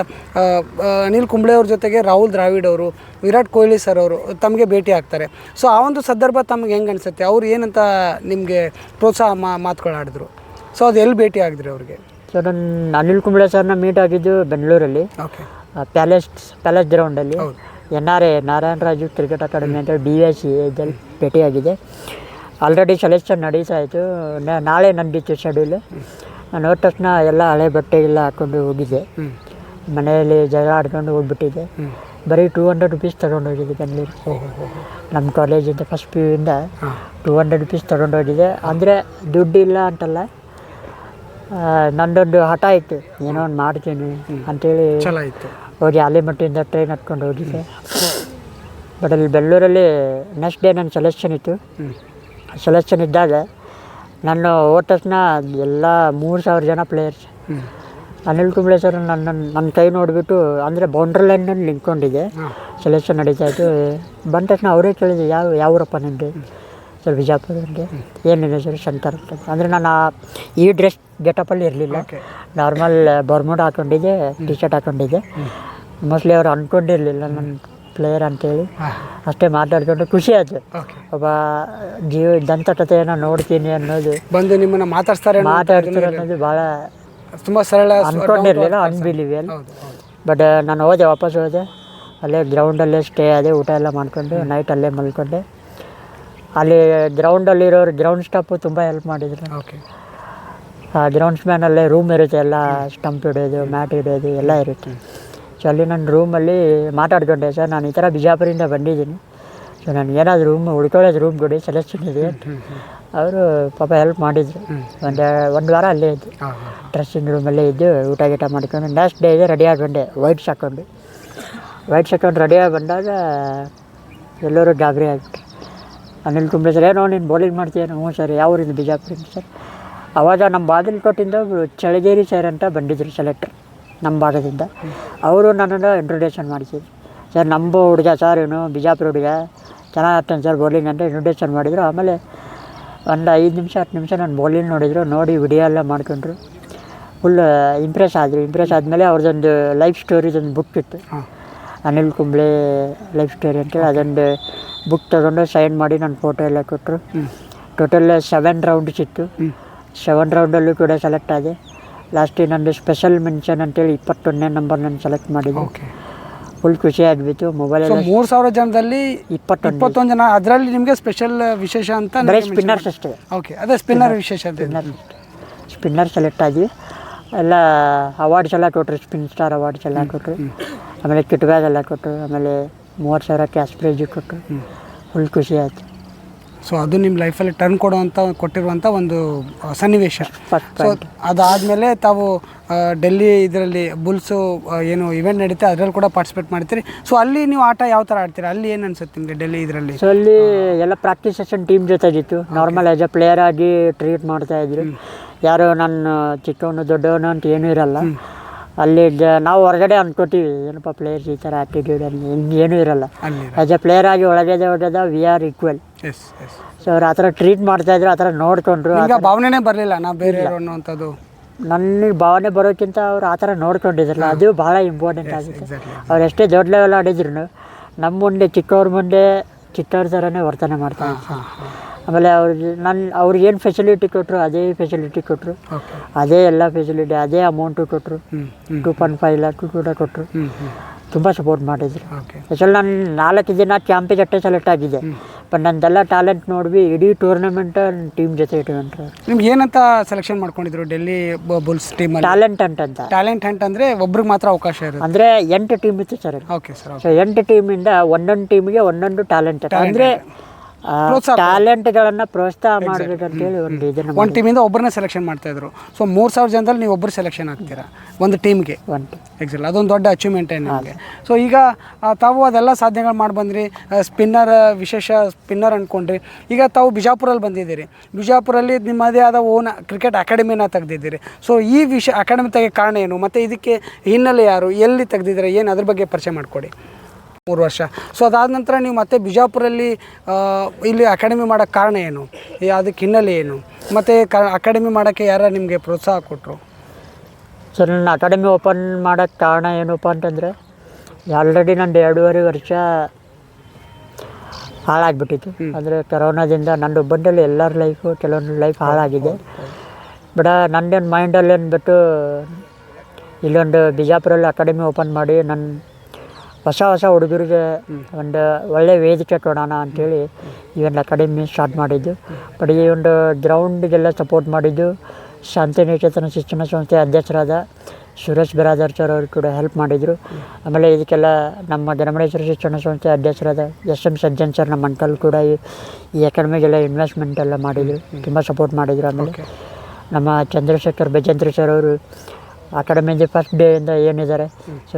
ಅನಿಲ್ ಕುಂಬ್ಳೆ ಅವ್ರ ಜೊತೆಗೆ ರಾಹುಲ್ ದ್ರಾವಿಡ್ ಅವರು ವಿರಾಟ್ ಕೊಹ್ಲಿ ಸರ್ ಅವರು ತಮಗೆ ಭೇಟಿ ಆಗ್ತಾರೆ. ಸೊ ಆ ಒಂದು ಸಂದರ್ಭ ತಮಗೆ ಹೆಂಗೆ ಅನಿಸುತ್ತೆ? ಅವ್ರು ಏನಂತ ನಿಮಗೆ ಪ್ರೋತ್ಸಾಹ ಮಾ ಮಾತುಗಳಾಡಿದ್ರು ಸೊ ಅದು ಎಲ್ಲಿ ಭೇಟಿ ಆಗಿದ್ರಿ ಅವ್ರಿಗೆ? ಸರ್ ನನ್ನ ಅನಿಲ್ ಕುಂಬ್ಳೆ ಸರ್ನ ಮೀಟ್ ಆಗಿದ್ದು ಬೆಂಗಳೂರಲ್ಲಿ. ಓಕೆ ಪ್ಯಾಲೇಸ್ ಪ್ಯಾಲೇಸ್ ಗ್ರೌಂಡಲ್ಲಿ. N R A Narayana Raju cricket academy ಅಂತ ಡಿ ಎಸ್ ಸಿ ಎಲ್ಲಿ ಭೇಟಿಯಾಗಿದೆ. ಆಲ್ರೆಡಿ ಸೆಲೆಕ್ಷನ್ ನಡೀತಾ ಇತ್ತು. ನಾಳೆ ನಂದಿತ್ತು ಶೆಡ್ಯೂಲು ನಾನು ಹೋದ ತಕ್ಷಣ ಎಲ್ಲ ಹಳೆ ಬಟ್ಟೆ ಎಲ್ಲ ಹಾಕ್ಕೊಂಡು ಹೋಗಿದ್ದೆ ಮನೆಯಲ್ಲಿ ಜಗಳ ಆಡ್ಕೊಂಡು ಹೋಗ್ಬಿಟ್ಟಿದ್ದೆ. ಬರೀ ಟೂ ಹಂಡ್ರೆಡ್ ರುಪೀಸ್ ತೊಗೊಂಡು ಹೋಗಿದ್ದೆ ಬೆಂಗಳೂರು ನಮ್ಮ ಕಾಲೇಜಿಂದ ಫಸ್ಟ್ ಪಿ ಯುಯಿಂದ ಟೂ ಹಂಡ್ರೆಡ್ ರುಪೀಸ್ ತಗೊಂಡೋಗಿದ್ದೆ ಅಂದರೆ ದುಡ್ಡು ಇಲ್ಲ ಅಂತಲ್ಲ. ನಂದೊಂದು ಹಠ ಇತ್ತು. ಏನೋ ಒಂದು ಮಾಡ್ತೀನಿ ಅಂತೇಳಿ ಹೋಗಿ ಆಲಿಮಟ್ಟಿಯಿಂದ ಟ್ರೈನ್ ಹತ್ಕೊಂಡು ಹೋಗಿದ್ದೆ. ಬಟ್ ಅಲ್ಲಿ ಬೆಂಗಳೂರಲ್ಲಿ ನೆಕ್ಸ್ಟ್ ಡೇ ನನ್ನ ಸೆಲೆಕ್ಷನ್ ಇತ್ತು. ಸೆಲೆಕ್ಷನ್ ಇದ್ದಾಗ ನಾನು ಓಟರ್ಸ್ನ ತಕ್ಷಣ ಎಲ್ಲ ಮೂರು ಸಾವಿರ ಜನ ಪ್ಲೇಯರ್ಸ್ ಅನಿಲ್ ಕುಂಬ್ಳೆ ಸರ್ ನನ್ನ ನನ್ನ ಕೈ ನೋಡಿಬಿಟ್ಟು ಅಂದರೆ ಬೌಂಡ್ರಿ ಲೈನಲ್ಲಿ ನಿಂತ್ಕೊಂಡಿದ್ದೆ. ಸೆಲೆಕ್ಷನ್ ನಡೀತಾ ಇತ್ತು. ಬಂದ ತಕ್ಷಣ ಅವರೇ ಕೇಳಿದೆ ಯಾವ ಯಾವೂರಪ್ಪ ನಿಮಗೆ ಸರ್ ಬಿಜಾಪುರದಲ್ಲಿ ಏನಿದೆ ಸರ್ ಶಂಕರ್ ಅಂತ. ಅಂದರೆ ನಾನು ಈ ಡ್ರೆಸ್ ಗೆಟಪಲ್ಲಿ ಇರಲಿಲ್ಲ. ನಾರ್ಮಲ್ ಬರ್ಮುಡ್ ಹಾಕೊಂಡಿದ್ದೆ ಟಿ ಶರ್ಟ್ ಹಾಕೊಂಡಿದ್ದೆ. ಮೋಸ್ಟ್ಲಿ ಅವ್ರು ಅಂದ್ಕೊಂಡಿರಲಿಲ್ಲ ನನ್ನ ಪ್ಲೇಯರ್ ಅಂತೇಳಿ. ಅಷ್ಟೇ ಮಾತಾಡ್ಕೊಂಡು ಖುಷಿ ಆಯ್ತು. ಒಬ್ಬ ಜೀವ ಏನೋ ನೋಡ್ತೀನಿ ಅನ್ನೋದು ಬಂದು ನಿಮ್ಮನ್ನ ಮಾತಾಡ್ತಾರೆ ಮಾತಾಡ್ತಾರೆ ಅನ್ನೋದು ಭಾಳ ತುಂಬ ಸರಳ ಅನ್ಕೊಂಡಿರಲಿಲ್ಲ ಅಂದ್ಕೊಂಡಿರಲಿಲ್ಲ ಅನ್ಬಿಲಿವಿಯಲ್ ಬಟ್ ನಾನು ಹೋದೆ ವಾಪಸ್ ಹೋದೆ. ಅಲ್ಲೇ ಗ್ರೌಂಡಲ್ಲೇ ಸ್ಟೇ ಆದೆ ಊಟ ಎಲ್ಲ ಮಾಡ್ಕೊಂಡು ನೈಟ್ ಅಲ್ಲೇ ಮಲ್ಕೊಂಡೆ. ಅಲ್ಲಿ ಗ್ರೌಂಡಲ್ಲಿರೋರು ಗ್ರೌಂಡ್ ಸ್ಟಾಫು ತುಂಬ ಹೆಲ್ಪ್ ಮಾಡಿದ್ರು. ಓಕೆ ಆ ಗ್ರೌಂಡ್ಸ್ ಮ್ಯಾನಲ್ಲೇ ರೂಮ್ ಇರುತ್ತೆ ಎಲ್ಲ ಸ್ಟಂಪ್ ಇಡೋದು ಮ್ಯಾಟ್ ಇಡೋದು ಎಲ್ಲ ಇರುತ್ತೆ. ಸೊ ಅಲ್ಲಿ ನನ್ನ ರೂಮಲ್ಲಿ ಮಾತಾಡ್ಕೊಂಡೆ. ಸರ್ ನಾನು ಈ ಥರ ಬಿಜಾಪುರಿಂದ ಬಂದಿದ್ದೀನಿ. ಸೊ ನಾನು ಏನಾದರೂ ರೂಮ್ ಉಳ್ಕೊಳ್ಳೋದು ರೂಮ್ ಕೊಡಿ ಸೆಲೆಕ್ಟ್ ಇದೆ ಅವರು ಪಾಪ ಹೆಲ್ಪ್ ಮಾಡಿದರು. ಒಂದು ಒಂದು ವಾರ ಅಲ್ಲೇ ಇದ್ದು. ಡ್ರೆಸ್ಸಿಂಗ್ ರೂಮಲ್ಲೇ ಇದ್ದು ಊಟ ಗೀಟ ಮಾಡ್ಕೊಂಡು ನೆಕ್ಸ್ಟ್ ಡೇಗೆ ರೆಡಿ ಬಂದೆ ವೈಟ್ಸ್ ಹಾಕ್ಕೊಂಡು ವೈಟ್ಸ್ ಹಾಕೊಂಡು ರೆಡಿಯಾಗಿ ಬಂದಾಗ ಎಲ್ಲರೂ ಗಾಬರಿ ಆಗಿಬಿಟ್ಟು ಅನಿಲ್ ಕುಂಬ್ಳೆ ಸರ್ ಏನೋ ನೀನು ಬೌಲಿಂಗ್ ಮಾಡ್ತೀಯ? ಹ್ಞೂ ಸರ್ ಯಾವ ಊರಿಂದ? ಬಿಜಾಪುರಿಂದ ಸರ್ ಅವಾಗ ನಮ್ಮ ಬಾಗಲಕೋಟಿಂದ ಚಳಗೇರಿ ಸರ್ ಅಂತ ಬಂದಿದ್ರು ಸೆಲೆಕ್ಟರ್ ನಮ್ಮ ಭಾಗದಿಂದ ಅವರು ನನ್ನನ್ನು ಇಂಟ್ರೊಡಕ್ಷನ್ ಮಾಡಿಸಿದ್ರು. ಸರ್ ನಮ್ಮ ಹುಡುಗ ಸರ್ ಇವನು ಬಿಜಾಪುರ ಹುಡುಗ. ಚೆನ್ನಾಗಿ ಆಗ್ತಾನೆ ಸರ್ ಬೌಲಿಂಗ್ ಅಂತ ಇಂಟ್ರೊಡಕ್ಷನ್ ಮಾಡಿದರು. ಆಮೇಲೆ ಒಂದು ಐದು ನಿಮಿಷ ಹತ್ತು ನಿಮಿಷ ನಾನು ಬೌಲಿಂಗ್ ನೋಡಿದ್ರು. ನೋಡಿ ವಿಡಿಯೋ ಎಲ್ಲ ಮಾಡ್ಕೊಂಡ್ರು. ಫುಲ್ ಇಂಪ್ರೆಸ್ ಆದರು. ಇಂಪ್ರೆಸ್ ಆದಮೇಲೆ ಅವ್ರದ್ದೊಂದು ಲೈಫ್ ಸ್ಟೋರಿದೊಂದು ಬುಕ್ ಇತ್ತು. ಅನಿಲ್ ಕುಂಬ್ಳೆ ಲೈಫ್ ಸ್ಟೋರಿ ಅಂತೇಳಿ ಅದೊಂದು ಬುಕ್ ತೊಗೊಂಡು ಸೈನ್ ಮಾಡಿ ನನ್ನ ಫೋಟೋ ಎಲ್ಲ ಕೊಟ್ಟರು. ಟೋಟಲ್ ಸೆವೆನ್ ರೌಂಡ್ಸ್ ಇತ್ತು. ಸೆವೆನ್ ರೌಂಡಲ್ಲೂ ಕೂಡ ಸೆಲೆಕ್ಟ್ ಆದೆ. ಲಾಸ್ಟಿಗೆ ಇನ್ನೊಂದು ಸ್ಪೆಷಲ್ ಮೆನ್ಷನ್ ಅಂತೇಳಿ ಇಪ್ಪತ್ತೊಂದನೇ ನಂಬರ್ ನಾನು ಸೆಲೆಕ್ಟ್ ಮಾಡಿದ್ದೆ. ಓಕೆ ಫುಲ್ ಖುಷಿ ಆಗಿಬಿಟ್ಟು ಮೊಬೈಲ್ ಮೂರು ಸಾವಿರ ಜನದಲ್ಲಿ ಇಪ್ಪತ್ತೊಂದು. ಇಪ್ಪತ್ತೊಂದು ಜನ ಅದರಲ್ಲಿ ನಿಮಗೆ ಸ್ಪೆಷಲ್ ವಿಶೇಷ ಅಂತ ಬರೀ ಸ್ಪಿನ್ನರ್ಸ್ ಅಷ್ಟೇ. ಓಕೆ ಅದೇ ಸ್ಪಿನ್ನರ್ ವಿಶೇಷ ಅಂತ ಇದೆ. ಸ್ಪಿನ್ನರ್ ಸೆಲೆಕ್ಟ್ ಆಗಿ ಎಲ್ಲ ಅವಾರ್ಡ್ಸ್ ಎಲ್ಲ ಕೊಟ್ಟರು ಸ್ಪಿನ್ ಸ್ಟಾರ್ ಅವಾರ್ಡ್ಸ್ ಎಲ್ಲ ಕೊಟ್ಟರು ಆಮೇಲೆ ಕಿಟ್ ಬ್ಯಾಗ್ ಎಲ್ಲ ಕೊಟ್ಟರು ಆಮೇಲೆ ಮೂವತ್ತು ಸಾವಿರ ಕ್ಯಾಶ್ ಪ್ರೈಜು ಕೊಟ್ಟರು ಫುಲ್ ಖುಷಿ ಆಯಿತು. ಸೊ ಅದು ನಿಮ್ಮ ಲೈಫಲ್ಲಿ ಟರ್ನ್ ಕೊಡುವಂಥ ಕೊಟ್ಟಿರುವಂಥ ಒಂದು ಸನ್ನಿವೇಶ. ಸೊ ಅದಾದಮೇಲೆ ತಾವು ಡೆಲ್ಲಿ ಇದರಲ್ಲಿ ಬುಲ್ಸು ಏನು ಇವೆಂಟ್ ನಡೀತೆ ಅದರಲ್ಲಿ ಕೂಡ ಪಾರ್ಟಿಸಿಪೇಟ್ ಮಾಡ್ತೀರಿ. ಸೊ ಅಲ್ಲಿ ನೀವು ಆಟ ಯಾವ ಥರ ಆಡ್ತೀರಾ? ಅಲ್ಲಿ ಏನು ಅನ್ಸುತ್ತೆ ನಿಮಗೆ ಡೆಲ್ಲಿ ಇದರಲ್ಲಿ? ಸೊ ಅಲ್ಲಿ ಎಲ್ಲ ಪ್ರಾಕ್ಟೀಸ್ ಸೆಷನ್ ಟೀಮ್ ಜೊತೆಗಿತ್ತು ನಾರ್ಮಲ್ ಆ್ಯಸ್ ಅ ಪ್ಲೇಯರ್ ಆಗಿ ಟ್ರೀಟ್ ಮಾಡ್ತಾ ಇದ್ರು. ಯಾರು ನನ್ನ ಚಿಕ್ಕವನು ದೊಡ್ಡವನು ಅಂತ ಏನೂ ಇರಲ್ಲ. ಅಲ್ಲಿ ನಾವು ಹೊರಗಡೆ ಅಂದ್ಕೋತೀವಿ ಏನಪ್ಪ ಪ್ಲೇಯರ್ಸ್ ಈ ಥರ ಆ್ಯಟಿಟ್ಯೂಡ್ ಅಲ್ಲಿ ಹಿಂಗೆ ಏನೂ ಇರಲ್ಲ. ಆ್ಯಸ್ ಎ ಪ್ಲೇಯರ್ ಆಗಿ ಒಳಗಡೆ ಹೊಡೆದ ವಿ ಆರ್ ಈಕ್ವಲ್ ಸೊ ಅವ್ರು ಆ ಥರ ಟ್ರೀಟ್ ಮಾಡ್ತಾ ಇದ್ರು ಆ ಥರ ನೋಡ್ಕೊಂಡ್ರು ಭಾವನೆ ಬರಲಿಲ್ಲ ನಾ ಬೇರೆ ಅನ್ನುವಂಥದ್ದು ನನಗೆ ಭಾವನೆ ಬರೋಕ್ಕಿಂತ ಅವ್ರು ಆ ಥರ ನೋಡ್ಕೊಂಡಿದ್ರಲ್ಲ ಅದು ಭಾಳ ಇಂಪಾರ್ಟೆಂಟ್ ಆಗುತ್ತೆ. ಅವ್ರು ಎಷ್ಟೇ ದೊಡ್ಡ ಲೆವೆಲ್ ಆಡಿದ್ರು ನಮ್ಮ ಮುಂದೆ ಚಿಕ್ಕವ್ರ ಮುಂದೆ ಚಿಕ್ಕವ್ರ ಥರನೇ ವರ್ತನೆ ಮಾಡ್ತಾರೆ. ಆಮೇಲೆ ಅವ್ರಿಗೆ ನನ್ನ ಅವ್ರಿಗೆ ಏನು ಫೆಸಿಲಿಟಿ ಕೊಟ್ಟರು ಅದೇ ಫೆಸಿಲಿಟಿ ಕೊಟ್ಟರು ಅದೇ ಎಲ್ಲ ಫೆಸಿಲಿಟಿ ಅದೇ ಅಮೌಂಟು ಕೊಟ್ಟರು ಟೂ ಪಾಯಿಂಟ್ ಫೈವ್ ಲ್ಯಾಕ್ ಕೂಡ ಕೊಟ್ಟರು ತುಂಬ ಸಪೋರ್ಟ್ ಮಾಡಿದ್ರು. ಆ್ಯಕ್ಚುಲಿ ನಾನು ನಾಲ್ಕು ದಿನ ಕ್ಯಾಂಪಿಗೆ ಅಷ್ಟೇ ಸೆಲೆಕ್ಟ್ ಆಗಿದೆ ಬಟ್ ನಂದೆಲ್ಲ ಟ್ಯಾಲೆಂಟ್ ನೋಡಿ ಇಡೀ ಟೂರ್ನಮೆಂಟ್ ಟೀಮ್ ಜೊತೆ ಇಟ್ಕೊಂಡ್ರೆ ನಿಮ್ಗೆ ಏನಂತ ಸೆಲೆಕ್ಷನ್ ಮಾಡ್ಕೊಂಡಿದ್ರು? ಡೆಲ್ಲಿ ಬುಲ್ಸ್ ಟೀಮ್ ಟ್ಯಾಲೆಂಟ್ ಅಂತ. ಟ್ಯಾಲೆಂಟ್ ಹಂಟ್ ಅಂದರೆ ಒಬ್ರಿಗೆ ಮಾತ್ರ ಅವಕಾಶ ಇರುತ್ತೆ. ಅಂದರೆ ಎಂಟು ಟೀಮ್ ಇತ್ತು ಸರ್ ಓಕೆ ಸರ್ ಸೊ ಎಂಟು ಟೀಮಿಂದ ಒಂದೊಂದು ಟೀಮಿಗೆ ಒಂದೊಂದು ಟ್ಯಾಲೆಂಟ್ ಅಂದರೆ ಟ್ಯಾಲೆಂಟ್ಗಳನ್ನು ಪ್ರೋತ್ಸಾಹ ಮಾಡಬೇಕಂತೇಳಿ ಒಂದು ಇದನ್ನು ಒಂದು ಟೀಮಿಂದ ಒಬ್ಬರನ್ನ ಸೆಲೆಕ್ಷನ್ ಮಾಡ್ತಾ ಇದ್ರು. ಸೊ ಮೂರು ಸಾವಿರ ಜನದಲ್ಲಿ ನೀವು ಒಬ್ಬರು ಸೆಲೆಕ್ಷನ್ ಆಗ್ತೀರಾ? ಒಂದು ಟೀಮ್ಗೆ ಒಂದು ಎಕ್ಸಲ್ ಅದೊಂದು ದೊಡ್ಡ ಅಚೀವ್ಮೆಂಟ್ ನಿಮಗೆ? ಸೊ ಈಗ ತಾವು ಅದೆಲ್ಲ ಸಾಧನೆಗಳು ಮಾಡಿ ಬಂದ್ರಿ. ಸ್ಪಿನ್ನರ್ ವಿಶೇಷ ಸ್ಪಿನ್ನರ್ ಅಂದ್ಕೊಂಡ್ರಿ ಈಗ ತಾವು ಬಿಜಾಪುರಲ್ಲಿ ಬಂದಿದ್ದೀರಿ. ಬಿಜಾಪುರಲ್ಲಿ ನಿಮ್ಮದೇ ಆದ ಓನ್ ಕ್ರಿಕೆಟ್ ಅಕಾಡೆಮಿನ ತೆಗೆದಿದ್ದೀರಿ. ಸೊ ಈ ವಿಷಯ ಅಕಾಡೆಮಿ ತೆಗೆ ಕಾರಣ ಏನು? ಮತ್ತು ಇದಕ್ಕೆ ಹಿನ್ನೆಲೆ ಯಾರು? ಎಲ್ಲಿ ತೆಗೆದಿದ್ದೀರಾ? ಏನು ಅದ್ರ ಬಗ್ಗೆ ಪರಿಚಯ ಮಾಡಿಕೊಡಿ. ಮೂರು ವರ್ಷ. ಸೊ ಅದಾದ ನಂತರ ನೀವು ಮತ್ತೆ ಬಿಜಾಪುರಲ್ಲಿ ಇಲ್ಲಿ ಅಕಾಡೆಮಿ ಮಾಡೋಕ್ಕೆ ಕಾರಣ ಏನು? ಅದಕ್ಕೆ ಹಿನ್ನೆಲೆ ಏನು? ಮತ್ತು ಕ ಅಕಾಡೆಮಿ ಮಾಡೋಕ್ಕೆ ಯಾರು ನಿಮಗೆ ಪ್ರೋತ್ಸಾಹ ಕೊಟ್ಟರು ಸೊ ನನ್ನ ಅಕಾಡೆಮಿ ಓಪನ್ ಮಾಡೋಕ್ಕೆ ಕಾರಣ ಏನಪ್ಪ ಅಂತಂದರೆ ಆಲ್ರೆಡಿ ನಂದು ಎರಡೂವರೆ ವರ್ಷ ಹಾಳಾಗ್ಬಿಟ್ಟಿತ್ತು. ಅಂದರೆ ಕರೋನಾದಿಂದ ನಂದು ಬಂದಲ್ಲಿ ಎಲ್ಲರ ಲೈಫು ಕೆಲವೊಂದು ಲೈಫ್ ಹಾಳಾಗಿದೆ. ಬಟ್ ನಂದೇನು ಮೈಂಡಲ್ಲಿ ಅಂದ್ಬಿಟ್ಟು ಇಲ್ಲೊಂದು ಬಿಜಾಪುರಲ್ಲಿ ಅಕಾಡೆಮಿ ಓಪನ್ ಮಾಡಿ ನನ್ನ ಹೊಸ ಹೊಸ ಹುಡುಗರಿಗೆ ಒಂದು ಒಳ್ಳೆ ವೇದಿಕೆ ಕೊಡೋಣ ಅಂಥೇಳಿ ಈ ಒಂದು ಅಕಾಡೆಮಿ ಸ್ಟಾರ್ಟ್ ಮಾಡಿದ್ದು. ಬಟ್ ಈ ಒಂದು ಗ್ರೌಂಡಿಗೆಲ್ಲ ಸಪೋರ್ಟ್ ಮಾಡಿದ್ದು. ಶಾಂತಿನಿಕೇತನ ಶಿಕ್ಷಣ ಸಂಸ್ಥೆ ಅಧ್ಯಕ್ಷರಾದ ಸುರೇಶ್ ಬಿರಾದರ್ ಸರ್ ಅವರು ಕೂಡ ಹೆಲ್ಪ್ ಮಾಡಿದರು. ಆಮೇಲೆ ಇದಕ್ಕೆಲ್ಲ ನಮ್ಮ ಗಣಮಣೇಶ್ವರ ಶಿಕ್ಷಣ ಸಂಸ್ಥೆ ಅಧ್ಯಕ್ಷರಾದ ಎಸ್ ಎಂ ಸಜ್ಜನ್ ಸರ್ ನಮ್ಮ ಅಂಕಲ್ ಕೂಡ ಈ ಈ ಅಕಾಡೆಮಿಗೆಲ್ಲ ಇನ್ವೆಸ್ಟ್ಮೆಂಟ್ ಎಲ್ಲ ಮಾಡಿದರು. ತುಂಬ ಸಪೋರ್ಟ್ ಮಾಡಿದರು ಆಮೇಲೆ. ನಮ್ಮ ಚಂದ್ರಶೇಖರ್ ಬೇಜಂದ್ರ ಸರ್ ಅವರು ಅಕಾಡೆಮಿಯಿಂದ ಫಸ್ಟ್ ಡೇಯಿಂದ ಏನಿದ್ದಾರೆ. ಸೊ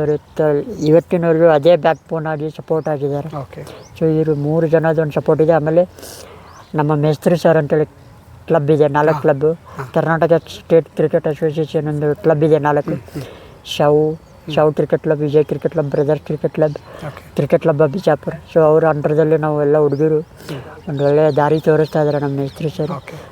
ಇವತ್ತಿನವರೆಗೂ ಅದೇ ಬ್ಯಾಕ್ ಫೋನ್ ಆಗಿ ಸಪೋರ್ಟ್ ಆಗಿದ್ದಾರೆ. ಸೊ ಇವರು ಮೂರು ಜನದೊಂದು ಸಪೋರ್ಟ್ ಇದೆ. ಆಮೇಲೆ ನಮ್ಮ ಮೇಸ್ತ್ರಿ ಸರ್ ಅಂತೇಳಿ ಕ್ಲಬ್ ಇದೆ ನಾಲ್ಕು club Karnataka state cricket association ಒಂದು ಕ್ಲಬ್ ಇದೆ ನಾಲ್ಕು. ಶೌ ಶೌ cricket club Vijay cricket club brothers cricket club cricket club Bijapur so ಅವ್ರ ಅಂಡರ್ದಲ್ಲಿ ನಾವು ಎಲ್ಲ ಹುಡುಗರು ಒಂದು ಒಳ್ಳೆಯ ದಾರಿ ತೋರಿಸ್ತಾ ಇದ್ದಾರೆ ನಮ್ಮ ಮೇಸ್ತ್ರಿ ಸರ್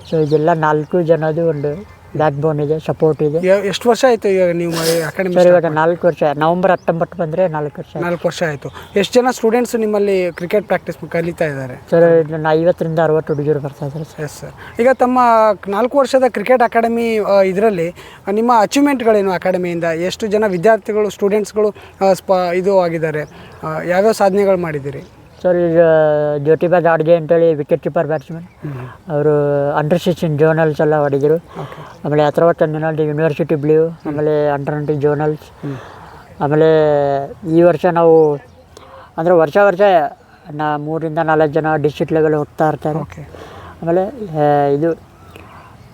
ಸೊ ಇದೆಲ್ಲ ನಾಲ್ಕು ಜನದು ಒಂದು ಬ್ಯಾಕ್ ಬೋನ್ ಇದೆ ಸಪೋರ್ಟ್ ಇದೆ. ಎಷ್ಟು ವರ್ಷ ಆಯಿತು ಇವಾಗ ನೀವು ಅಕಾಡೆಮಿ ಸರ್ ಇವಾಗ ನಾಲ್ಕು ವರ್ಷ ನವಂಬರ್ ಹತ್ತೊಂಬತ್ತು ಬಂದರೆ ನಾಲ್ಕು ವರ್ಷ ನಾಲ್ಕು ವರ್ಷ ಆಯಿತು. ಎಷ್ಟು ಜನ ಸ್ಟೂಡೆಂಟ್ಸ್ ನಿಮ್ಮಲ್ಲಿ ಕ್ರಿಕೆಟ್ ಪ್ರಾಕ್ಟೀಸ್ ಕಲಿತಾ ಇದ್ದಾರೆ? ಸರ್ ನನ್ನ ಐವತ್ತರಿಂದ ಅರವತ್ತು ಹುಡುಗರು ಬರ್ತಾ ಇದ್ದಾರೆ ಸರ್ ಎಸ್ ಸರ್ ಈಗ ತಮ್ಮ ನಾಲ್ಕು ವರ್ಷದ ಕ್ರಿಕೆಟ್ ಅಕಾಡೆಮಿ ಇದರಲ್ಲಿ ನಿಮ್ಮ ಅಚೀವ್ಮೆಂಟ್ಗಳೇನು ಅಕಾಡೆಮಿಯಿಂದ ಎಷ್ಟು ಜನ ವಿದ್ಯಾರ್ಥಿಗಳು ಸ್ಟೂಡೆಂಟ್ಸ್ಗಳು ಸ್ಪ ಇದು ಆಗಿದ್ದಾರೆ? ಯಾವ್ಯಾವ ಸಾಧನೆಗಳು ಮಾಡಿದ್ದೀರಿ? ಸರ್ ಈಗ ಜ್ಯೋತಿಬಾ ಗಾಡ್ಗೆ ಅಂತೇಳಿ ವಿಕೆಟ್ ಕೀಪರ್ ಬ್ಯಾಟ್ಸ್ಮನ್ ಅವರು ಅಂಡರ್ ಸಿಕ್ಸ್ಟೀನ್ ಜೋನಲ್ಸ್ ಎಲ್ಲ ಹೊಡೆದರು. ಆಮೇಲೆ ಆಮೇಲೆ ಹತ್ತೊಂಬತ್ತು ಯೂನಿವರ್ಸಿಟಿ ಬ್ಲೂ ಆಮೇಲೆ ಅಂಡರ್ ನೈನ್ಟೀನ್ ಜೋನಲ್ಸ್ ಆಮೇಲೆ ಈ ವರ್ಷ ನಾವು ಅಂದರೆ ವರ್ಷ ವರ್ಷ ನಾ ಮೂರಿಂದ ನಾಲ್ಕು ಜನ ಡಿಸ್ಟ್ರಿಕ್ಟ್ ಲೆವೆಲ್ ಹೋಗ್ತಾ ಇರ್ತಾರೆ. ಆಮೇಲೆ ಇದು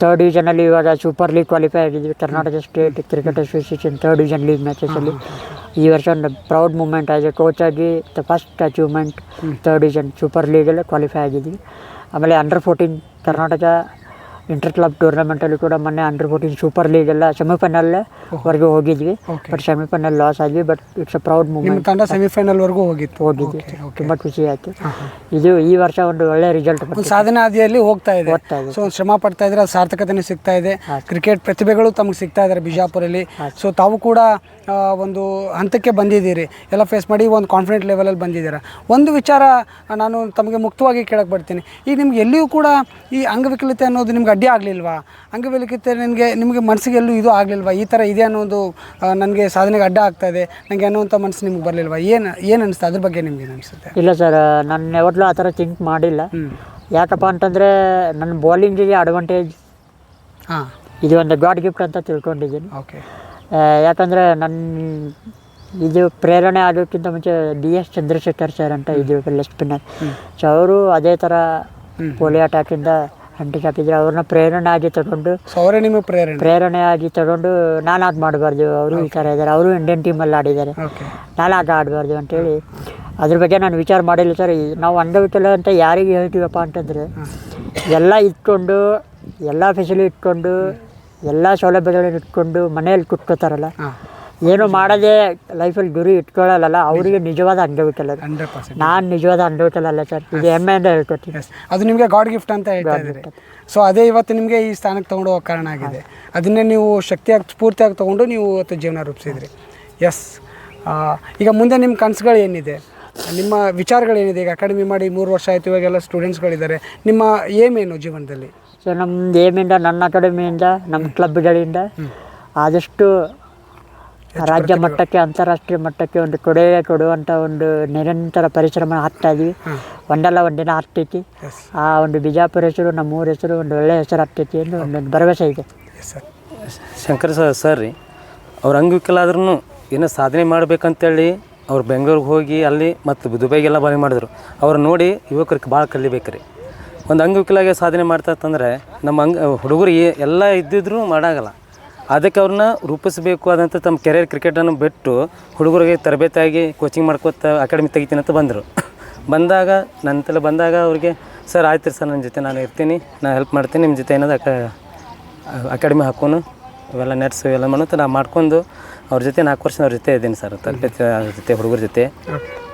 ತರ್ಡ್ ಡಿವಿಷನಲ್ಲಿ ಇವಾಗ super league qualify ಆಗಿದ್ವಿ. Karnataka state cricket association third division league ಮ್ಯಾಚಸಲ್ಲಿ ಈ ವರ್ಷ ಒಂದು ಪ್ರೌಡ್ ಮೂಮೆಂಟ್ ಆಗಿದೆ ಕೋಚ್ ಆಗಿ the first achievement third division super ಲೀಗಲ್ಲೇ qualify ಆಗಿದ್ವಿ. ಆಮೇಲೆ under fourteen Karnataka inter club ಟೂರ್ನಮೆಂಟಲ್ಲಿ ಕೂಡ ಮೊನ್ನೆ ಅಂಡರ್ ಫೋರ್ಟೀನ್ ಸೂಪರ್ ಲೀಗ್ ಎಲ್ಲ ಸೆಮಿಫೈನಲ್ ವರೆಗೆ ಹೋಗಿದ್ವಿ. ಬಟ್ ಸೆಮಿಫೈನಲ್ ಲಾಸ್ ಆಗಿ but it's a proud moment ತಂಡ ಸೆಮಿಫೈನಲ್ವರೆಗೂ ಹೋಗಿತ್ತು. ಹೋಗಿದ್ವಿ. ತುಂಬ ಖುಷಿ ಆಯಿತು. ಇದು ಈ ವರ್ಷ ಒಂದು ಒಳ್ಳೆ ರಿಸಲ್ಟ್ ಸಾಧನೆ ಆದಿಯಲ್ಲಿ ಹೋಗ್ತಾ ಇದೆ. ಸೊ ಶ್ರಮ ಪಡ್ತಾ ಇದ್ರೆ ಅದು ಸಾರ್ಥಕತೆನೇ ಸಿಗ್ತಾ ಇದೆ. ಕ್ರಿಕೆಟ್ ಪ್ರತಿಭೆಗಳು ತಮಗೆ ಸಿಗ್ತಾ ಇದ್ದಾರೆ ಬಿಜಾಪುರಲ್ಲಿ. ಸೊ ತಾವು ಕೂಡ ಒಂದು ಹಂತಕ್ಕೆ ಬಂದಿದ್ದೀರಿ. ಎಲ್ಲ ಫೇಸ್ ಮಾಡಿ ಒಂದು ಕಾನ್ಫಿಡೆಂಟ್ ಲೆವೆಲಲ್ಲಿ ಬಂದಿದ್ದೀರಾ. ಒಂದು ವಿಚಾರ ನಾನು ತಮಗೆ ಮುಕ್ತವಾಗಿ ಕೇಳಕ್ಕೆ ಬರ್ತೀನಿ. ಈಗ ನಿಮ್ಗೆ ಎಲ್ಲಿಯೂ ಕೂಡ ಈ ಅಂಗವಿಕಲತೆ ಅನ್ನೋದು ನಿಮ್ಗೆ ಅಡ್ಡಿ ಆಗಲಿಲ್ವಾ? ಅಂಗವಿಕಲತೆ ನಿಮಗೆ ನಿಮಗೆ ಮನಸ್ಸಿಗೆ ಎಲ್ಲೂ ಇದು ಆಗಲಿಲ್ವಾ? ಈ ಥರ ಇದೆ ಅನ್ನೋದು ನನಗೆ ಸಾಧನೆಗೆ ಅಡ್ಡ ಆಗ್ತಾ ಇದೆ. ನನಗೆ ಅನ್ನೋಂಥ ಮನಸ್ಸು ನಿಮ್ಗೆ ಬರಲಿಲ್ವಾ? ಏನು ಏನು ಅನಿಸ್ತದೆ ಅದ್ರ ಬಗ್ಗೆ ನಿಮ್ಗೆ ಏನು ಅನಿಸುತ್ತೆ? ಇಲ್ಲ ಸರ್ ನಾನು ಯಾವಾಗಲೂ ಆ ಥರ ಥಿಂಕ್ ಮಾಡಿಲ್ಲ. ಯಾಕಪ್ಪ ಅಂತಂದರೆ ನನ್ನ ಬೌಲಿಂಗಿಗೆ ಅಡ್ವಾಂಟೇಜ್ ಹಾಂ. ಇದು ಒಂದು ಗಾಡ್ ಗಿಫ್ಟ್ ಅಂತ ತಿಳ್ಕೊಂಡಿದ್ದೀನಿ. ಓಕೆ ಯಾಕಂದರೆ ನನ್ನ ಇದು ಪ್ರೇರಣೆ ಆಗೋಕ್ಕಿಂತ ಮುಂಚೆ ಡಿ ಎಸ್ ಚಂದ್ರಶೇಖರ್ ಸರ್ ಅಂತ ಇದು ಲೆಫ್ಟ್ ಸ್ಪಿನ್ನರ್ ಸೊ ಅವರು ಅದೇ ಥರ ಪೋಲಿಯೋ ಅಟ್ಯಾಕಿಂದ ಹಂಟಿ ಇದ್ರು ಅವ್ರನ್ನ ಪ್ರೇರಣೆ ಆಗಿ ತಗೊಂಡು ಅವರೇ ನಿಮಗೆ ಪ್ರೇರಣೆ. ಪ್ರೇರಣೆ ಆಗಿ ತಗೊಂಡು ನಾನು ಅದು ಮಾಡಬಾರ್ದು. ಅವರು ಈ ಥರ ಇದ್ದಾರೆ ಅವರು ಇಂಡಿಯನ್ ಟೀಮಲ್ಲಿ ಆಡಿದ್ದಾರೆ. ನಾನು ಆಟ ಆಡಬಾರ್ದು ಅಂತೇಳಿ ಅದ್ರ ಬಗ್ಗೆ ನಾನು ವಿಚಾರ ಮಾಡಿಲ್ಲ ಸರ್ ನಾವು ಅಂಗವಿಕಲ ಅಂತ ಯಾರಿಗೆ ಹೇಳ್ತೀವಪ್ಪ ಅಂತಂದರೆ ಎಲ್ಲ ಇಟ್ಕೊಂಡು ಎಲ್ಲ ಫೆಸಿಲಿಟಿ ಇಟ್ಕೊಂಡು ಎಲ್ಲ ಸೌಲಭ್ಯಗಳನ್ನ ಇಟ್ಕೊಂಡು ಮನೆಯಲ್ಲಿ ಕುಟ್ಕೋತಾರಲ್ಲ ಏನು ಮಾಡದೆ ಲೈಫಲ್ಲಿ ಗುರಿ ಇಟ್ಕೊಳ್ಳಲ್ಲ ಅವರಿಗೆ ನಿಜವಾದ ಅನ್ಭವಿಕಲ್ಲ ನಾನು ನಿಜವಾದ ಅಂಗವಿಕಲ ಅಲ್ಲ ಸರ್ ಇದು ಹೆಮ್ಮೆಯಿಂದ ಹೇಳ್ಕೊತೀನಿ ಎಸ್ ಅದು ನಿಮಗೆ ಗಾಡ್ ಗಿಫ್ಟ್ ಅಂತ ಹೇಳ್ತಾರೆ ಇದ್ದೀರಿ. ಸೊ ಅದೇ ಇವತ್ತು ನಿಮಗೆ ಈ ಸ್ಥಾನಕ್ಕೆ ತೊಗೊಂಡು ಹೋಗೋ ಕಾರಣ ಆಗಿದೆ. ಅದನ್ನೇ ನೀವು ಶಕ್ತಿಯಾಗಿ ಸ್ಫೂರ್ತಿಯಾಗಿ ತೊಗೊಂಡು ನೀವು ಇವತ್ತು ಜೀವನ ರೂಪಿಸಿದ್ರಿ. ಎಸ್ ಈಗ ಮುಂದೆ ನಿಮ್ಮ ಕನಸುಗಳು ಏನಿದೆ? ನಿಮ್ಮ ವಿಚಾರಗಳೇನಿದೆ ಈಗ ಅಕಾಡೆಮಿ ಮಾಡಿ ಮೂರು ವರ್ಷ ಆಯಿತು ಇವಾಗೆಲ್ಲ ಸ್ಟೂಡೆಂಟ್ಸ್ಗಳಿದ್ದಾರೆ ನಿಮ್ಮ ಏಮ್ ಏನು ಜೀವನದಲ್ಲಿ? ಸೊ ನಮ್ಮ ಏಮಿಂದ ನನ್ನ ಅಕಾಡೆಮಿಯಿಂದ ನಮ್ಮ ಕ್ಲಬ್ಗಳಿಂದ ಆದಷ್ಟು ರಾಜ್ಯ ಮಟ್ಟಕ್ಕೆ ಅಂತಾರಾಷ್ಟ್ರೀಯ ಮಟ್ಟಕ್ಕೆ ಒಂದು ಕೊಡುಗೆ ಕೊಡುವಂಥ ಒಂದು ನಿರಂತರ ಪರಿಶ್ರಮ ಹಾಕ್ತಾ ಇದ್ವಿ. ಒಂದಲ್ಲ ದಿನ ಆಗ್ತೈತಿ ಆ ಒಂದು ಬಿಜಾಪುರ ಹೆಸರು ನಮ್ಮ ಊರ ಹೆಸರು ಒಂದು ಒಳ್ಳೆಯ ಹೆಸರು ಆಗ್ತೈತಿ ಎಂದು ಒಂದು ಭರವಸೆ ಇದೆ. Shankar sir sir. ರೀ ಅವ್ರು ಅಂಗವಿಕಲಾದ್ರೂ ಏನೋ ಸಾಧನೆ ಮಾಡಬೇಕಂತೇಳಿ ಅವ್ರು ಬೆಂಗಳೂರಿಗೆ ಹೋಗಿ ಅಲ್ಲಿ ಮತ್ತು ದುಬೈಗೆಲ್ಲ ಬಾರಿ ಮಾಡಿದ್ರು. ಅವ್ರು ನೋಡಿ ಯುವಕರಿಗೆ ಭಾಳ ಕಲಿಬೇಕು ರೀ ಒಂದು ಅಂಗವಿಕಲಾಗೆ ಸಾಧನೆ ಮಾಡ್ತಾ ಇತ್ತಂದ್ರೆ ನಮ್ಮ ಅಂಗ ಹುಡುಗರಿಗೆ ಎಲ್ಲ ಇದ್ದಿದ್ರು ಮಾಡಾಗಲ್ಲ. ಅದಕ್ಕೆ ಅವ್ರನ್ನ ರೂಪಿಸಬೇಕು ಆದಂಥ ತಮ್ಮ ಕೆರಿಯರ್ ಕ್ರಿಕೆಟನ್ನು ಬಿಟ್ಟು ಹುಡುಗರಿಗೆ ತರಬೇತಿಯಾಗಿ ಕೋಚಿಂಗ್ ಮಾಡ್ಕೋತ ಅಕಾಡೆಮಿ ತೆಗಿತೀನಿ ಅಂತ ಬಂದರು. ಬಂದಾಗ ನನ್ನ ತಲೆ ಬಂದಾಗ ಅವ್ರಿಗೆ ಸರ್ ಆಯ್ತು ಸರ್ ನನ್ನ ಜೊತೆ ನಾನು ಇರ್ತೀನಿ ನಾನು ಹೆಲ್ಪ್ ಮಾಡ್ತೀನಿ ನಿಮ್ಮ ಜೊತೆ ಏನಾದ್ರು ಅಕ ಅಕಾಡೆಮಿ ಹಾಕೋನು ಇವೆಲ್ಲ ನೆಟ್ಸ್ ಇವೆಲ್ಲ ಮಾಡೋದು ನಾನು ಮಾಡ್ಕೊಂಡು ಅವ್ರ ಜೊತೆ ನಾಲ್ಕು ವರ್ಷ ಅವ್ರ ಜೊತೆ ಇದ್ದೀನಿ ಸರ್ ತರಬೇತಿ ಅವ್ರ ಜೊತೆ ಹುಡುಗರ ಜೊತೆ.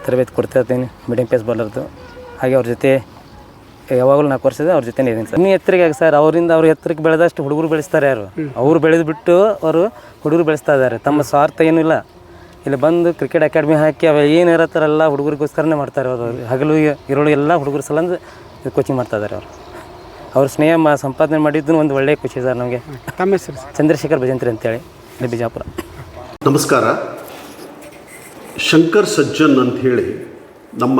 ತರಬೇತಿ ಕೊಡ್ತಾ ಇರ್ತೀನಿ ಮೀಡಿಯಂ ಪೇಸ್ ಬಾಲರ್ದು ಹಾಗೆ ಅವ್ರ ಜೊತೆ ಯಾವಾಗಲೂ ನಾಲ್ಕು ವರ್ಷದ ಅವ್ರ ಜೊತೆ ಇದ್ದೀನಿ ಸರ್. ಇನ್ನೂ ಎತ್ತರಿಗೆ ಸರ್ ಅವರಿಂದ ಅವ್ರ ಎತ್ತರಕ್ಕೆ ಬೆಳೆದಷ್ಟು ಹುಡುಗರು ಬೆಳೆಸ್ತಾರೆ ಯಾರು? ಅವ್ರು ಬೆಳೆದು ಬಿಟ್ಟು ಅವರು ಹುಡುಗರು ಬೆಳೆಸ್ತಾ ಇದ್ದಾರೆ. ತಮ್ಮ ಸ್ವಾರ್ಥ ಏನೂ ಇಲ್ಲ. ಇಲ್ಲಿ ಬಂದು ಕ್ರಿಕೆಟ್ ಅಕಾಡೆಮಿ ಹಾಕಿ ಅವ ಏನು ಇರತ್ತಾರಲ್ಲ ಹುಡುಗರಿಗೋಸ್ಕರನೇ ಮಾಡ್ತಾರೆ ಅವರು. ಹಗಲು ಇರೋಳು ಎಲ್ಲ ಹುಡುಗರು ಸಲಂದು ಕೋಚಿಂಗ್ ಮಾಡ್ತಾ ಇದ್ದಾರೆ ಅವರು. ಅವ್ರ ಸ್ನೇಹ ಮ ಸಂಪಾದನೆ ಮಾಡಿದ್ದು ಒಂದು ಒಳ್ಳೆಯ ಖುಷಿ ಸರ್ ನಮಗೆ. ತಮ್ಮ ಹೆಸರು ಸರ್? ಚಂದ್ರಶೇಖರ್ ಭಜಂತ್ರಿ ಅಂತೇಳಿ ಇಲ್ಲಿ ಬಿಜಾಪುರ. ನಮಸ್ಕಾರ. ಶಂಕರ್ ಸಜ್ಜನ್ ಅಂತ ಹೇಳಿ ನಮ್ಮ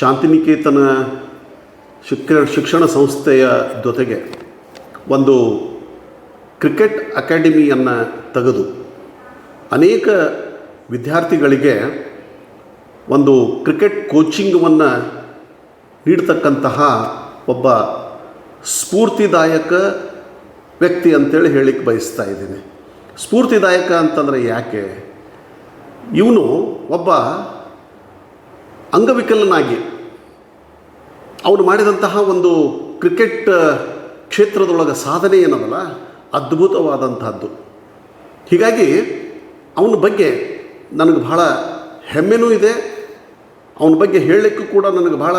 ಶಾಂತಿನಿಕೇತನ ಶಿಕ್ಷ ಶಿಕ್ಷಣ ಸಂಸ್ಥೆಯ ಜೊತೆಗೆ ಒಂದು ಕ್ರಿಕೆಟ್ ಅಕಾಡೆಮಿಯನ್ನು ತೆಗೆದು ಅನೇಕ ವಿದ್ಯಾರ್ಥಿಗಳಿಗೆ ಒಂದು ಕ್ರಿಕೆಟ್ ಕೋಚಿಂಗನ್ನು ನೀಡ್ತಕ್ಕಂತಹ ಒಬ್ಬ ಸ್ಫೂರ್ತಿದಾಯಕ ವ್ಯಕ್ತಿ ಅಂತೇಳಿ ಹೇಳಿಕ್ಕೆ ಬಯಸ್ತಾ ಇದ್ದೀನಿ. ಸ್ಫೂರ್ತಿದಾಯಕ ಅಂತಂದರೆ ಯಾಕೆ? ಇವನು ಒಬ್ಬ ಅಂಗವಿಕಲನಾಗಿ ಅವನು ಮಾಡಿದಂತಹ ಒಂದು ಕ್ರಿಕೆಟ್ ಕ್ಷೇತ್ರದೊಳಗೆ ಸಾಧನೆ ಏನದಲ್ಲ, ಅದ್ಭುತವಾದಂತಹದ್ದು. ಹೀಗಾಗಿ ಅವನ ಬಗ್ಗೆ ನನಗೆ ಬಹಳ ಹೆಮ್ಮೆನೂ ಇದೆ. ಅವನ ಬಗ್ಗೆ ಹೇಳಲಿಕ್ಕೂ ಕೂಡ ನನಗೆ ಬಹಳ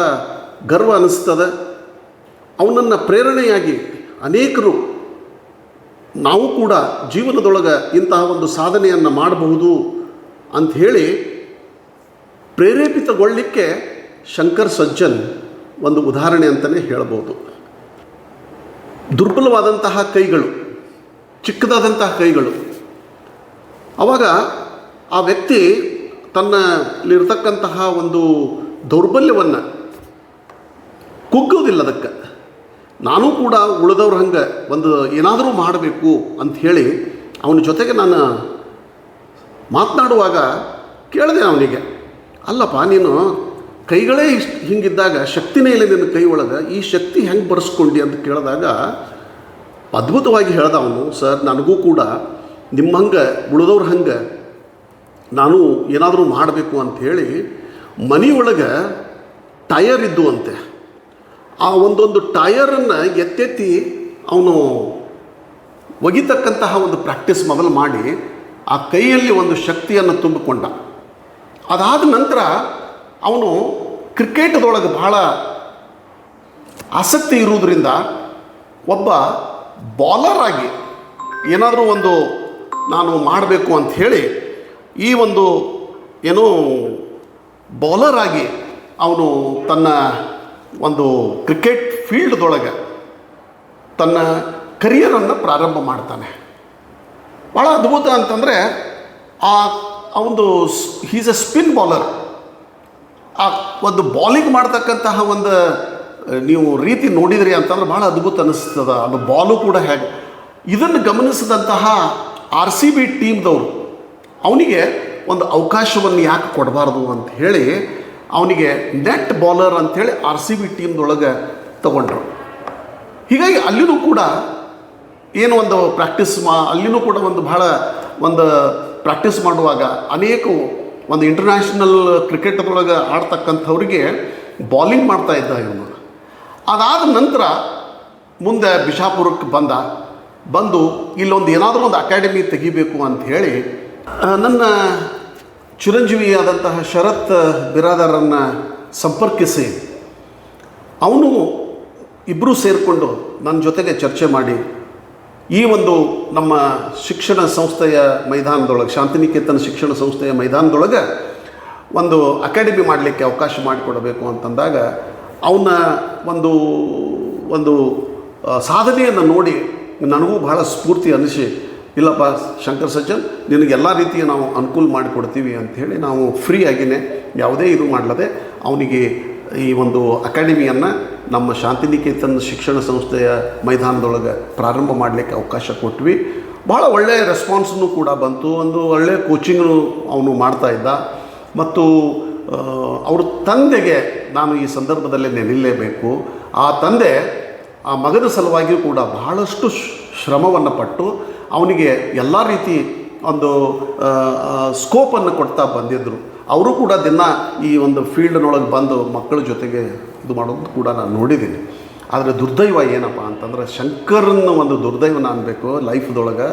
ಗರ್ವ ಅನ್ನಿಸ್ತದೆ ಅವನನ್ನು ಪ್ರೇರಣೆಯಾಗಿ ಅನೇಕರು ನಾವು ಕೂಡ ಜೀವನದೊಳಗೆ ಇಂತಹ ಒಂದು ಸಾಧನೆಯನ್ನು ಮಾಡಬಹುದು ಅಂತ ಹೇಳಿ ಪ್ರೇರೇಪಿತಗೊಳ್ಳಲಿಕ್ಕೆ ಶಂಕರ್ ಸಜ್ಜನ್ ಒಂದು ಉದಾಹರಣೆ ಅಂತಲೇ ಹೇಳ್ಬೋದು. ದುರ್ಬಲವಾದಂತಹ ಕೈಗಳು, ಚಿಕ್ಕದಾದಂತಹ ಕೈಗಳು. ಆವಾಗ ಆ ವ್ಯಕ್ತಿ ತನ್ನಲ್ಲಿರ್ತಕ್ಕಂತಹ ಒಂದು ದೌರ್ಬಲ್ಯವನ್ನು ಕುಗ್ಗೋದಿಲ್ಲ ಅದಕ್ಕೆ. ನಾನು ಕೂಡ ಉಳಿದವ್ರ ಹಂಗೆ ಒಂದು ಏನಾದರೂ ಮಾಡಬೇಕು ಅಂತ ಹೇಳಿ ಅವನ ಜೊತೆಗೆ ನಾನು ಮಾತನಾಡುವಾಗ ಕೇಳಿದೆ ಅವನಿಗೆ, ಅಲ್ಲಪ್ಪ, ನೀನು ಕೈಗಳೇ ಇಷ್ಟು ಹಿಂಗಿದ್ದಾಗ, ಶಕ್ತಿನೇ ಇಲ್ಲ ನಿನ್ನ ಕೈ ಒಳಗೆ, ಈ ಶಕ್ತಿ ಹೆಂಗೆ ಬರೆಸ್ಕೊಂಡಿ ಅಂತ ಕೇಳಿದಾಗ, ಅದ್ಭುತವಾಗಿ ಹೇಳ್ದ ಅವನು, ಸರ್, ನನಗೂ ಕೂಡ ನಿಮ್ಮ ಹಂಗೆ, ಉಳಿದವ್ರ ಹಂಗೆ, ನಾನು ಏನಾದರೂ ಮಾಡಬೇಕು ಅಂಥೇಳಿ ಮನೆಯೊಳಗೆ ಟಯರ್ ಇದ್ದು ಅಂತೆ ಆ ಒಂದೊಂದು ಟಯರನ್ನು ಎತ್ತೆತ್ತಿ ಅವನು ಒಗಿತಕ್ಕಂತಹ ಒಂದು ಪ್ರಾಕ್ಟೀಸ್ ಮೊದಲು ಮಾಡಿ, ಆ ಕೈಯಲ್ಲಿ ಒಂದು ಶಕ್ತಿಯನ್ನು ತುಂಬಿಕೊಂಡ. ಅದಾದ ನಂತರ ಅವನು ಕ್ರಿಕೆಟ್ದೊಳಗೆ ಬಹಳ ಆಸಕ್ತಿ ಇರುವುದರಿಂದ ಒಬ್ಬ ಬಾಲರ್ ಆಗಿ ಏನಾದರೂ ಒಂದು ನಾನು ಮಾಡಬೇಕು ಅಂತ ಹೇಳಿ ಈ ಒಂದು ಏನು ಬೌಲರ್ ಆಗಿ ಅವನು ತನ್ನ ಒಂದು ಕ್ರಿಕೆಟ್ ಫೀಲ್ಡ್ದೊಳಗೆ ತನ್ನ ಕರಿಯರನ್ನು ಪ್ರಾರಂಭ ಮಾಡ್ತಾನೆ. ಭಾಳ ಅದ್ಭುತ ಅಂತಂದರೆ ಆ ಒಂದು ಹೀಸ್ ಎ ಸ್ಪಿನ್ ಬಾಲರ್ ಆ ಒಂದು ಬಾಲಿಂಗ್ ಮಾಡ್ತಕ್ಕಂತಹ ಒಂದು ನೀವು ರೀತಿ ನೋಡಿದ್ರಿ ಅಂತಂದ್ರೆ ಭಾಳ ಅದ್ಭುತ ಅನ್ನಿಸ್ತದ ಅದು ಬಾಲು ಕೂಡ ಹೇಗೆ. ಇದನ್ನು ಗಮನಿಸಿದಂತಹ ಆರ್ ಸಿ ಬಿ ಟೀಮ್ದವರು ಅವನಿಗೆ ಒಂದು ಅವಕಾಶವನ್ನು ಯಾಕೆ ಕೊಡಬಾರ್ದು ಅಂತ ಹೇಳಿ, ಅವನಿಗೆ ನೆಟ್ ಬಾಲರ್ ಅಂಥೇಳಿ ಆರ್ ಸಿ ಬಿ ಟೀಮ್ದೊಳಗೆ ತಗೊಂಡ್ರು. ಹೀಗಾಗಿ ಅಲ್ಲಿನೂ ಕೂಡ ಏನು ಒಂದು ಪ್ರಾಕ್ಟೀಸ್ ಮಾ, ಅಲ್ಲಿನೂ ಕೂಡ ಒಂದು ಭಾಳ ಒಂದು ಪ್ರಾಕ್ಟೀಸ್ ಮಾಡುವಾಗ ಅನೇಕ ಒಂದು ಇಂಟರ್ನ್ಯಾಷನಲ್ ಕ್ರಿಕೆಟ್ದೊಳಗೆ ಆಡ್ತಕ್ಕಂಥವ್ರಿಗೆ ಬಾಲಿಂಗ್ ಮಾಡ್ತಾ ಇದ್ದ ಇವನು. ಅದಾದ ನಂತರ ಮುಂದೆ ಬಿಜಾಪುರಕ್ಕೆ ಬಂದ. ಬಂದು ಇಲ್ಲೊಂದು ಏನಾದರೂ ಒಂದು ಅಕಾಡೆಮಿ ತೆಗಿಬೇಕು ಅಂತ ಹೇಳಿ ನನ್ನ ಚಿರಂಜೀವಿಯಾದಂತಹ ಶರತ್ ಬಿರಾದರನ್ನು ಸಂಪರ್ಕಿಸಿ, ಅವನು ಇಬ್ಬರೂ ಸೇರಿಕೊಂಡು ನನ್ನ ಜೊತೆಗೆ ಚರ್ಚೆ ಮಾಡಿ ಈ ಒಂದು ನಮ್ಮ ಶಿಕ್ಷಣ ಸಂಸ್ಥೆಯ ಮೈದಾನದೊಳಗೆ, ಶಾಂತಿನಿಕೇತನ ಶಿಕ್ಷಣ ಸಂಸ್ಥೆಯ ಮೈದಾನದೊಳಗೆ ಒಂದು ಅಕಾಡೆಮಿ ಮಾಡಲಿಕ್ಕೆ ಅವಕಾಶ ಮಾಡಿಕೊಡಬೇಕು ಅಂತಂದಾಗ ಅವನ ಒಂದು ಒಂದು ಸಾಧನೆಯನ್ನು ನೋಡಿ ನನಗೂ ಬಹಳ ಸ್ಫೂರ್ತಿ ಅನಿಸಿ ಇಲ್ಲಪ್ಪ ಶಂಕರ್ ಸಜ್ಜನ್, ನಿನಗೆ ಎಲ್ಲ ರೀತಿಯ ನಾವು ಅನುಕೂಲ ಮಾಡಿಕೊಡ್ತೀವಿ ಅಂಥೇಳಿ ನಾವು ಫ್ರೀ ಆಗಿನೇ ಯಾವುದೇ ಇದು ಮಾಡಲದೆ ಅವನಿಗೆ ಈ ಒಂದು ಅಕಾಡೆಮಿಯನ್ನು ನಮ್ಮ ಶಾಂತಿನಿಕೇತನ ಶಿಕ್ಷಣ ಸಂಸ್ಥೆಯ ಮೈದಾನದೊಳಗೆ ಪ್ರಾರಂಭ ಮಾಡಲಿಕ್ಕೆ ಅವಕಾಶ ಕೊಟ್ವಿ. ಭಾಳ ಒಳ್ಳೆಯ ರೆಸ್ಪಾನ್ಸ್ನು ಕೂಡ ಬಂತು. ಒಂದು ಒಳ್ಳೆಯ ಕೋಚಿಂಗ್ನು ಅವನು ಮಾಡ್ತಾ ಇದ್ದ. ಮತ್ತು ಅವ್ರ ತಂದೆಗೆ ನಾನು ಈ ಸಂದರ್ಭದಲ್ಲಿ ನೆನಿಲೇಬೇಕು. ಆ ತಂದೆ, ಆ ಮಗನ ಸಲುವಾಗಿಯೂ ಕೂಡ ಬಹಳಷ್ಟು ಶ್ರಮವನ್ನು ಪಟ್ಟು ಅವನಿಗೆ ಎಲ್ಲ ರೀತಿ ಒಂದು ಸ್ಕೋಪನ್ನು ಕೊಡ್ತಾ ಬಂದಿದ್ದರು ಅವರು ಕೂಡ ದಿನ ಈ ಒಂದು ಫೀಲ್ಡ್ನೊಳಗೆ ಬಂದು ಮಕ್ಕಳ ಜೊತೆಗೆ ಇದು ಮಾಡೋದು ಕೂಡ ನಾನು ನೋಡಿದ್ದೀನಿ. ಆದರೆ ದುರ್ದೈವ ಏನಪ್ಪ ಅಂತಂದ್ರೆ ಶಂಕರನ್ನ ಒಂದು ದುರ್ದೈವನ ಅನ್ಬೇಕು ಲೈಫ್ದೊಳಗೆ.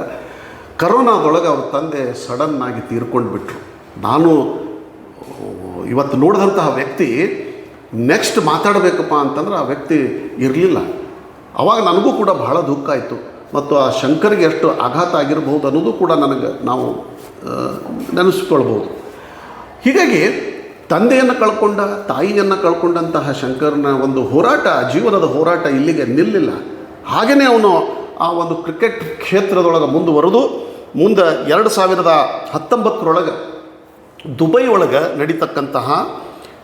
ಕರೋನಾದೊಳಗೆ ಅವ್ರ ತಂದೆ ಸಡನ್ನಾಗಿ ತೀರ್ಕೊಂಡು ಬಿಟ್ರು. ನಾನು, ಇವತ್ತು ನೋಡಿದಂತಹ ವ್ಯಕ್ತಿ ನೆಕ್ಸ್ಟ್ ಮಾತಾಡಬೇಕಪ್ಪ ಅಂತಂದ್ರೆ ಆ ವ್ಯಕ್ತಿ ಇರಲಿಲ್ಲ. ಅವಾಗ ನನಗೂ ಕೂಡ ಬಹಳ ದುಃಖ ಆಯಿತು. ಮತ್ತು ಆ ಶಂಕರ್ಗೆ ಎಷ್ಟು ಆಘಾತ ಆಗಿರಬಹುದು ಅನ್ನೋದು ಕೂಡ ನನಗೆ ನಾವು ನೆನೆಸ್ಕೊಳ್ಬೋದು ಹೀಗಾಗಿ ತಂದೆಯನ್ನು ಕಳ್ಕೊಂಡ, ತಾಯಿಯನ್ನು ಕಳ್ಕೊಂಡಂತಹ ಶಂಕರ್ನ ಒಂದು ಹೋರಾಟ, ಜೀವನದ ಹೋರಾಟ ಇಲ್ಲಿಗೆ ನಿಲ್ಲಿಲ್ಲ. ಹಾಗೆಯೇ ಅವನು ಆ ಒಂದು ಕ್ರಿಕೆಟ್ ಕ್ಷೇತ್ರದೊಳಗೆ ಮುಂದುವರೆದು, ಮುಂದೆ ಎರಡು ಸಾವಿರದ ಹತ್ತೊಂಬತ್ತರೊಳಗೆ ದುಬೈ ಒಳಗೆ ನಡೀತಕ್ಕಂತಹ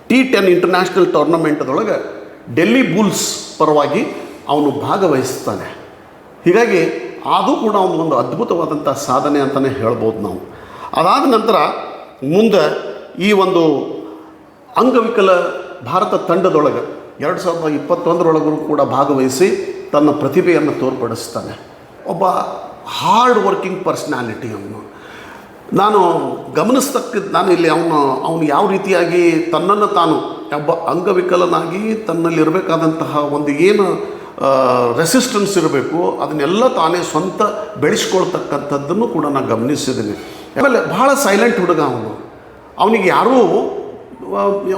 ಟಿ ಟೆನ್ ಇಂಟರ್ನ್ಯಾಷನಲ್ ಟೂರ್ನಮೆಂಟ್ದೊಳಗೆ ಡೆಲ್ಲಿ ಬುಲ್ಸ್ ಪರವಾಗಿ ಅವನು ಭಾಗವಹಿಸ್ತಾನೆ. ಹೀಗಾಗಿ ಅದು ಕೂಡ ಅವನು ಒಂದು ಅದ್ಭುತವಾದಂಥ ಸಾಧನೆ ಅಂತಲೇ ಹೇಳ್ಬೋದು ನಾವು. ಅದಾದ ನಂತರ ಮುಂದೆ ಈ ಒಂದು ಅಂಗವಿಕಲ ಭಾರತ ತಂಡದೊಳಗೆ ಎರಡು ಸಾವಿರದ ಇಪ್ಪತ್ತೊಂದರೊಳಗೂ ಕೂಡ ಭಾಗವಹಿಸಿ ತನ್ನ ಪ್ರತಿಭೆಯನ್ನು ತೋರ್ಪಡಿಸ್ತಾನೆ. ಒಬ್ಬ ಹಾರ್ಡ್ ವರ್ಕಿಂಗ್ ಪರ್ಸ್ನಾಲಿಟಿ ಅವನು. ನಾನು ಗಮನಿಸ್ತಕ್ಕ, ನಾನು ಇಲ್ಲಿ ಅವನು ಅವನು ಯಾವ ರೀತಿಯಾಗಿ ತನ್ನನ್ನು ತಾನು ಒಬ್ಬ ಅಂಗವಿಕಲನಾಗಿ ತನ್ನಲ್ಲಿರಬೇಕಾದಂತಹ ಒಂದು ಏನು ರೆಸಿಸ್ಟೆನ್ಸ್ ಇರಬೇಕು, ಅದನ್ನೆಲ್ಲ ತಾನೇ ಸ್ವಂತ ಬೆಳೆಸ್ಕೊಳ್ತಕ್ಕಂಥದ್ದನ್ನು ಕೂಡ ನಾನು ಗಮನಿಸಿದ್ದೀನಿ. ಆಮೇಲೆ ಭಾಳ ಸೈಲೆಂಟ್ ಹುಡುಗ ಅವನು. ಅವನಿಗೆ ಯಾರೂ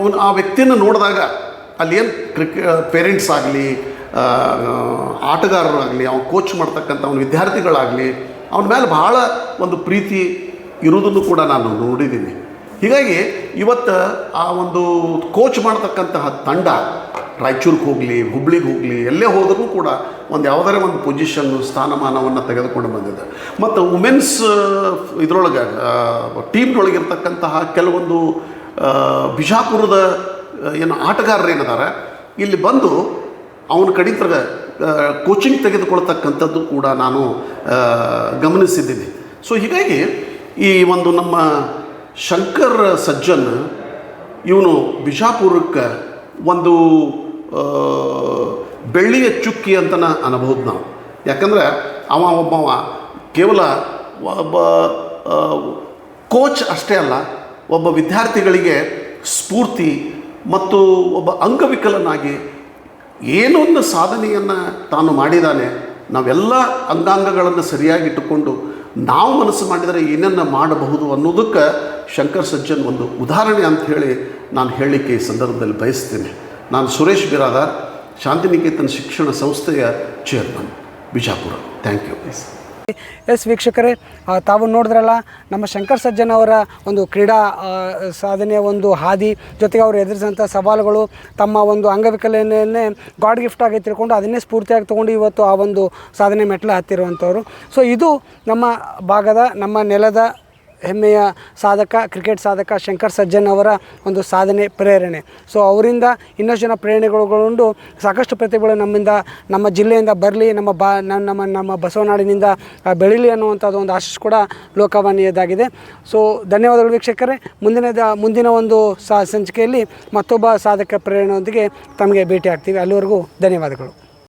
ಅವನು ಆ ವ್ಯಕ್ತಿಯನ್ನು ನೋಡಿದಾಗ ಅಲ್ಲಿ ಏನು ಕ್ರಿಕೆ ಪೇರೆಂಟ್ಸ್ ಆಗಲಿ ಆಟಗಾರರಾಗಲಿ, ಅವನು ಕೋಚ್ ಮಾಡ್ತಕ್ಕಂಥ ಅವನ ವಿದ್ಯಾರ್ಥಿಗಳಾಗಲಿ, ಅವನ ಮೇಲೆ ಭಾಳ ಒಂದು ಪ್ರೀತಿ ಇರುವುದನ್ನು ಕೂಡ ನಾನು ನೋಡಿದ್ದೀನಿ. ಹೀಗಾಗಿ ಇವತ್ತು ಆ ಒಂದು ಕೋಚ್ ಮಾಡ್ತಕ್ಕಂತಹ ತಂಡ ರಾಯಚೂರಿಗೆ ಹೋಗಲಿ, ಹುಬ್ಳಿಗೆ ಹೋಗಲಿ, ಎಲ್ಲೇ ಹೋದರೂ ಕೂಡ ಒಂದು ಯಾವುದಾರ ಒಂದು ಪೊಸಿಷನ್ನು ಸ್ಥಾನಮಾನವನ್ನು ತೆಗೆದುಕೊಂಡು ಬಂದಿದೆ. ಮತ್ತು ವುಮೆನ್ಸ್ ಇದರೊಳಗೆ ಟೀಮ್ನೊಳಗಿರ್ತಕ್ಕಂತಹ ಕೆಲವೊಂದು ಬಿಜಾಪುರದ ಏನು ಆಟಗಾರರು ಏನಿದ್ದಾರೆ ಇಲ್ಲಿ ಬಂದು ಅವನ ಕಡಿತರ ಕೋಚಿಂಗ್ ತೆಗೆದುಕೊಳ್ತಕ್ಕಂಥದ್ದು ಕೂಡ ನಾನು ಗಮನಿಸಿದ್ದೀನಿ. ಸೊ ಹೀಗಾಗಿ ಈ ಒಂದು ನಮ್ಮ ಶಂಕರ್ ಸಜ್ಜನ್, ಇವನು ಬಿಜಾಪುರಕ್ಕೆ ಒಂದು ಬೆಳ್ಳಿಯ ಚುಕ್ಕಿ ಅಂತನ ಅನ್ಬೋದು ನಾವು. ಯಾಕಂದ್ರೆ ಅವ ಒಬ್ಬವ ಕೇವಲ ಒಬ್ಬ ಕೋಚ್ ಅಷ್ಟೇ ಅಲ್ಲ ಒಬ್ಬ ವಿದ್ಯಾರ್ಥಿಗಳಿಗೆ ಸ್ಫೂರ್ತಿ ಮತ್ತು ಒಬ್ಬ ಅಂಗವಿಕಲನಾಗಿ ಏನೊಂದು ಸಾಧನೆಯನ್ನು ತಾನು ಮಾಡಿದ್ದಾನೆ ನಾವೆಲ್ಲ ಅಂಗಾಂಗಗಳನ್ನು ಸರಿಯಾಗಿಟ್ಟುಕೊಂಡು ನಾವು ಮನಸ್ಸು ಮಾಡಿದರೆ ಏನನ್ನ ಮಾಡಬಹುದು ಅನ್ನೋದಕ್ಕೆ ಶಂಕರ್ ಸಜ್ಜನ್ ಒಂದು ಉದಾಹರಣೆ ಅಂತ ಹೇಳಿ ನಾನು ಹೇಳಲಿಕ್ಕೆ ಈ ಸಂದರ್ಭದಲ್ಲಿ ಬಯಸ್ತೇನೆ. ನಾನು ಸುರೇಶ್ ಬಿರಾದಾರ್, ಶಾಂತಿನಿಕೇತನ್ ಶಿಕ್ಷಣ ಸಂಸ್ಥೆಯ chairman Bijapur. Thank you S ವೀಕ್ಷಕರೇ ತಾವು ನೋಡಿದ್ರಲ್ಲ, ನಮ್ಮ ಶಂಕರ್ ಸಜ್ಜನ್ ಅವರ ಒಂದು ಕ್ರೀಡಾ ಸಾಧನೆಯ ಒಂದು ಹಾದಿ, ಜೊತೆಗೆ ಅವರು ಎದುರಿಸಿದಂಥ ಸವಾಲುಗಳು, ತಮ್ಮ ಒಂದು ಅಂಗವಿಕಲನೆಯನ್ನೇ ಗಾಡ್ ಗಿಫ್ಟ್ ಆಗಿ ತಿಳ್ಕೊಂಡು ಅದನ್ನೇ ಸ್ಫೂರ್ತಿಯಾಗಿ ತೊಗೊಂಡು ಇವತ್ತು ಆ ಒಂದು ಸಾಧನೆ ಮೆಟ್ಲು ಹತ್ತಿರುವಂಥವ್ರು. ಸೊ ಇದು ನಮ್ಮ ಭಾಗದ, ನಮ್ಮ ನೆಲದ ಹೆಮ್ಮೆಯ ಸಾಧಕ ಕ್ರಿಕೆಟ್ ಸಾಧಕ ಶಂಕರ್ ಸಜ್ಜನ್ ಅವರ ಒಂದು ಸಾಧನೆ, ಪ್ರೇರಣೆ. ಸೊ ಅವರಿಂದ ಇನ್ನಷ್ಟು ಜನ ಪ್ರೇರಣೆಗಳುಗೊಂಡು ಸಾಕಷ್ಟು ಪ್ರತಿಭೆಗಳು ನಮ್ಮಿಂದ, ನಮ್ಮ ಜಿಲ್ಲೆಯಿಂದ ಬರಲಿ, ನಮ್ಮ ಬಾ ನಮ್ಮ ನಮ್ಮ ಬಸವನಾಡಿನಿಂದ ಬೆಳೀಲಿ ಅನ್ನುವಂಥದ್ದು ಒಂದು ಆಶಿಸ್ ಕೂಡ ಲೋಕವಾಣಿಯದಾಗಿದೆ ಸೊ ಧನ್ಯವಾದಗಳು ವೀಕ್ಷಕರೇ. ಮುಂದಿನದ, ಮುಂದಿನ ಒಂದು ಸಂಚಿಕೆಯಲ್ಲಿ ಮತ್ತೊಬ್ಬ ಸಾಧಕ ಪ್ರೇರಣೆಯೊಂದಿಗೆ ತಮಗೆ ಭೇಟಿ ಆಗ್ತೀವಿ ಅಲ್ಲಿವರೆಗೂ ಧನ್ಯವಾದಗಳು.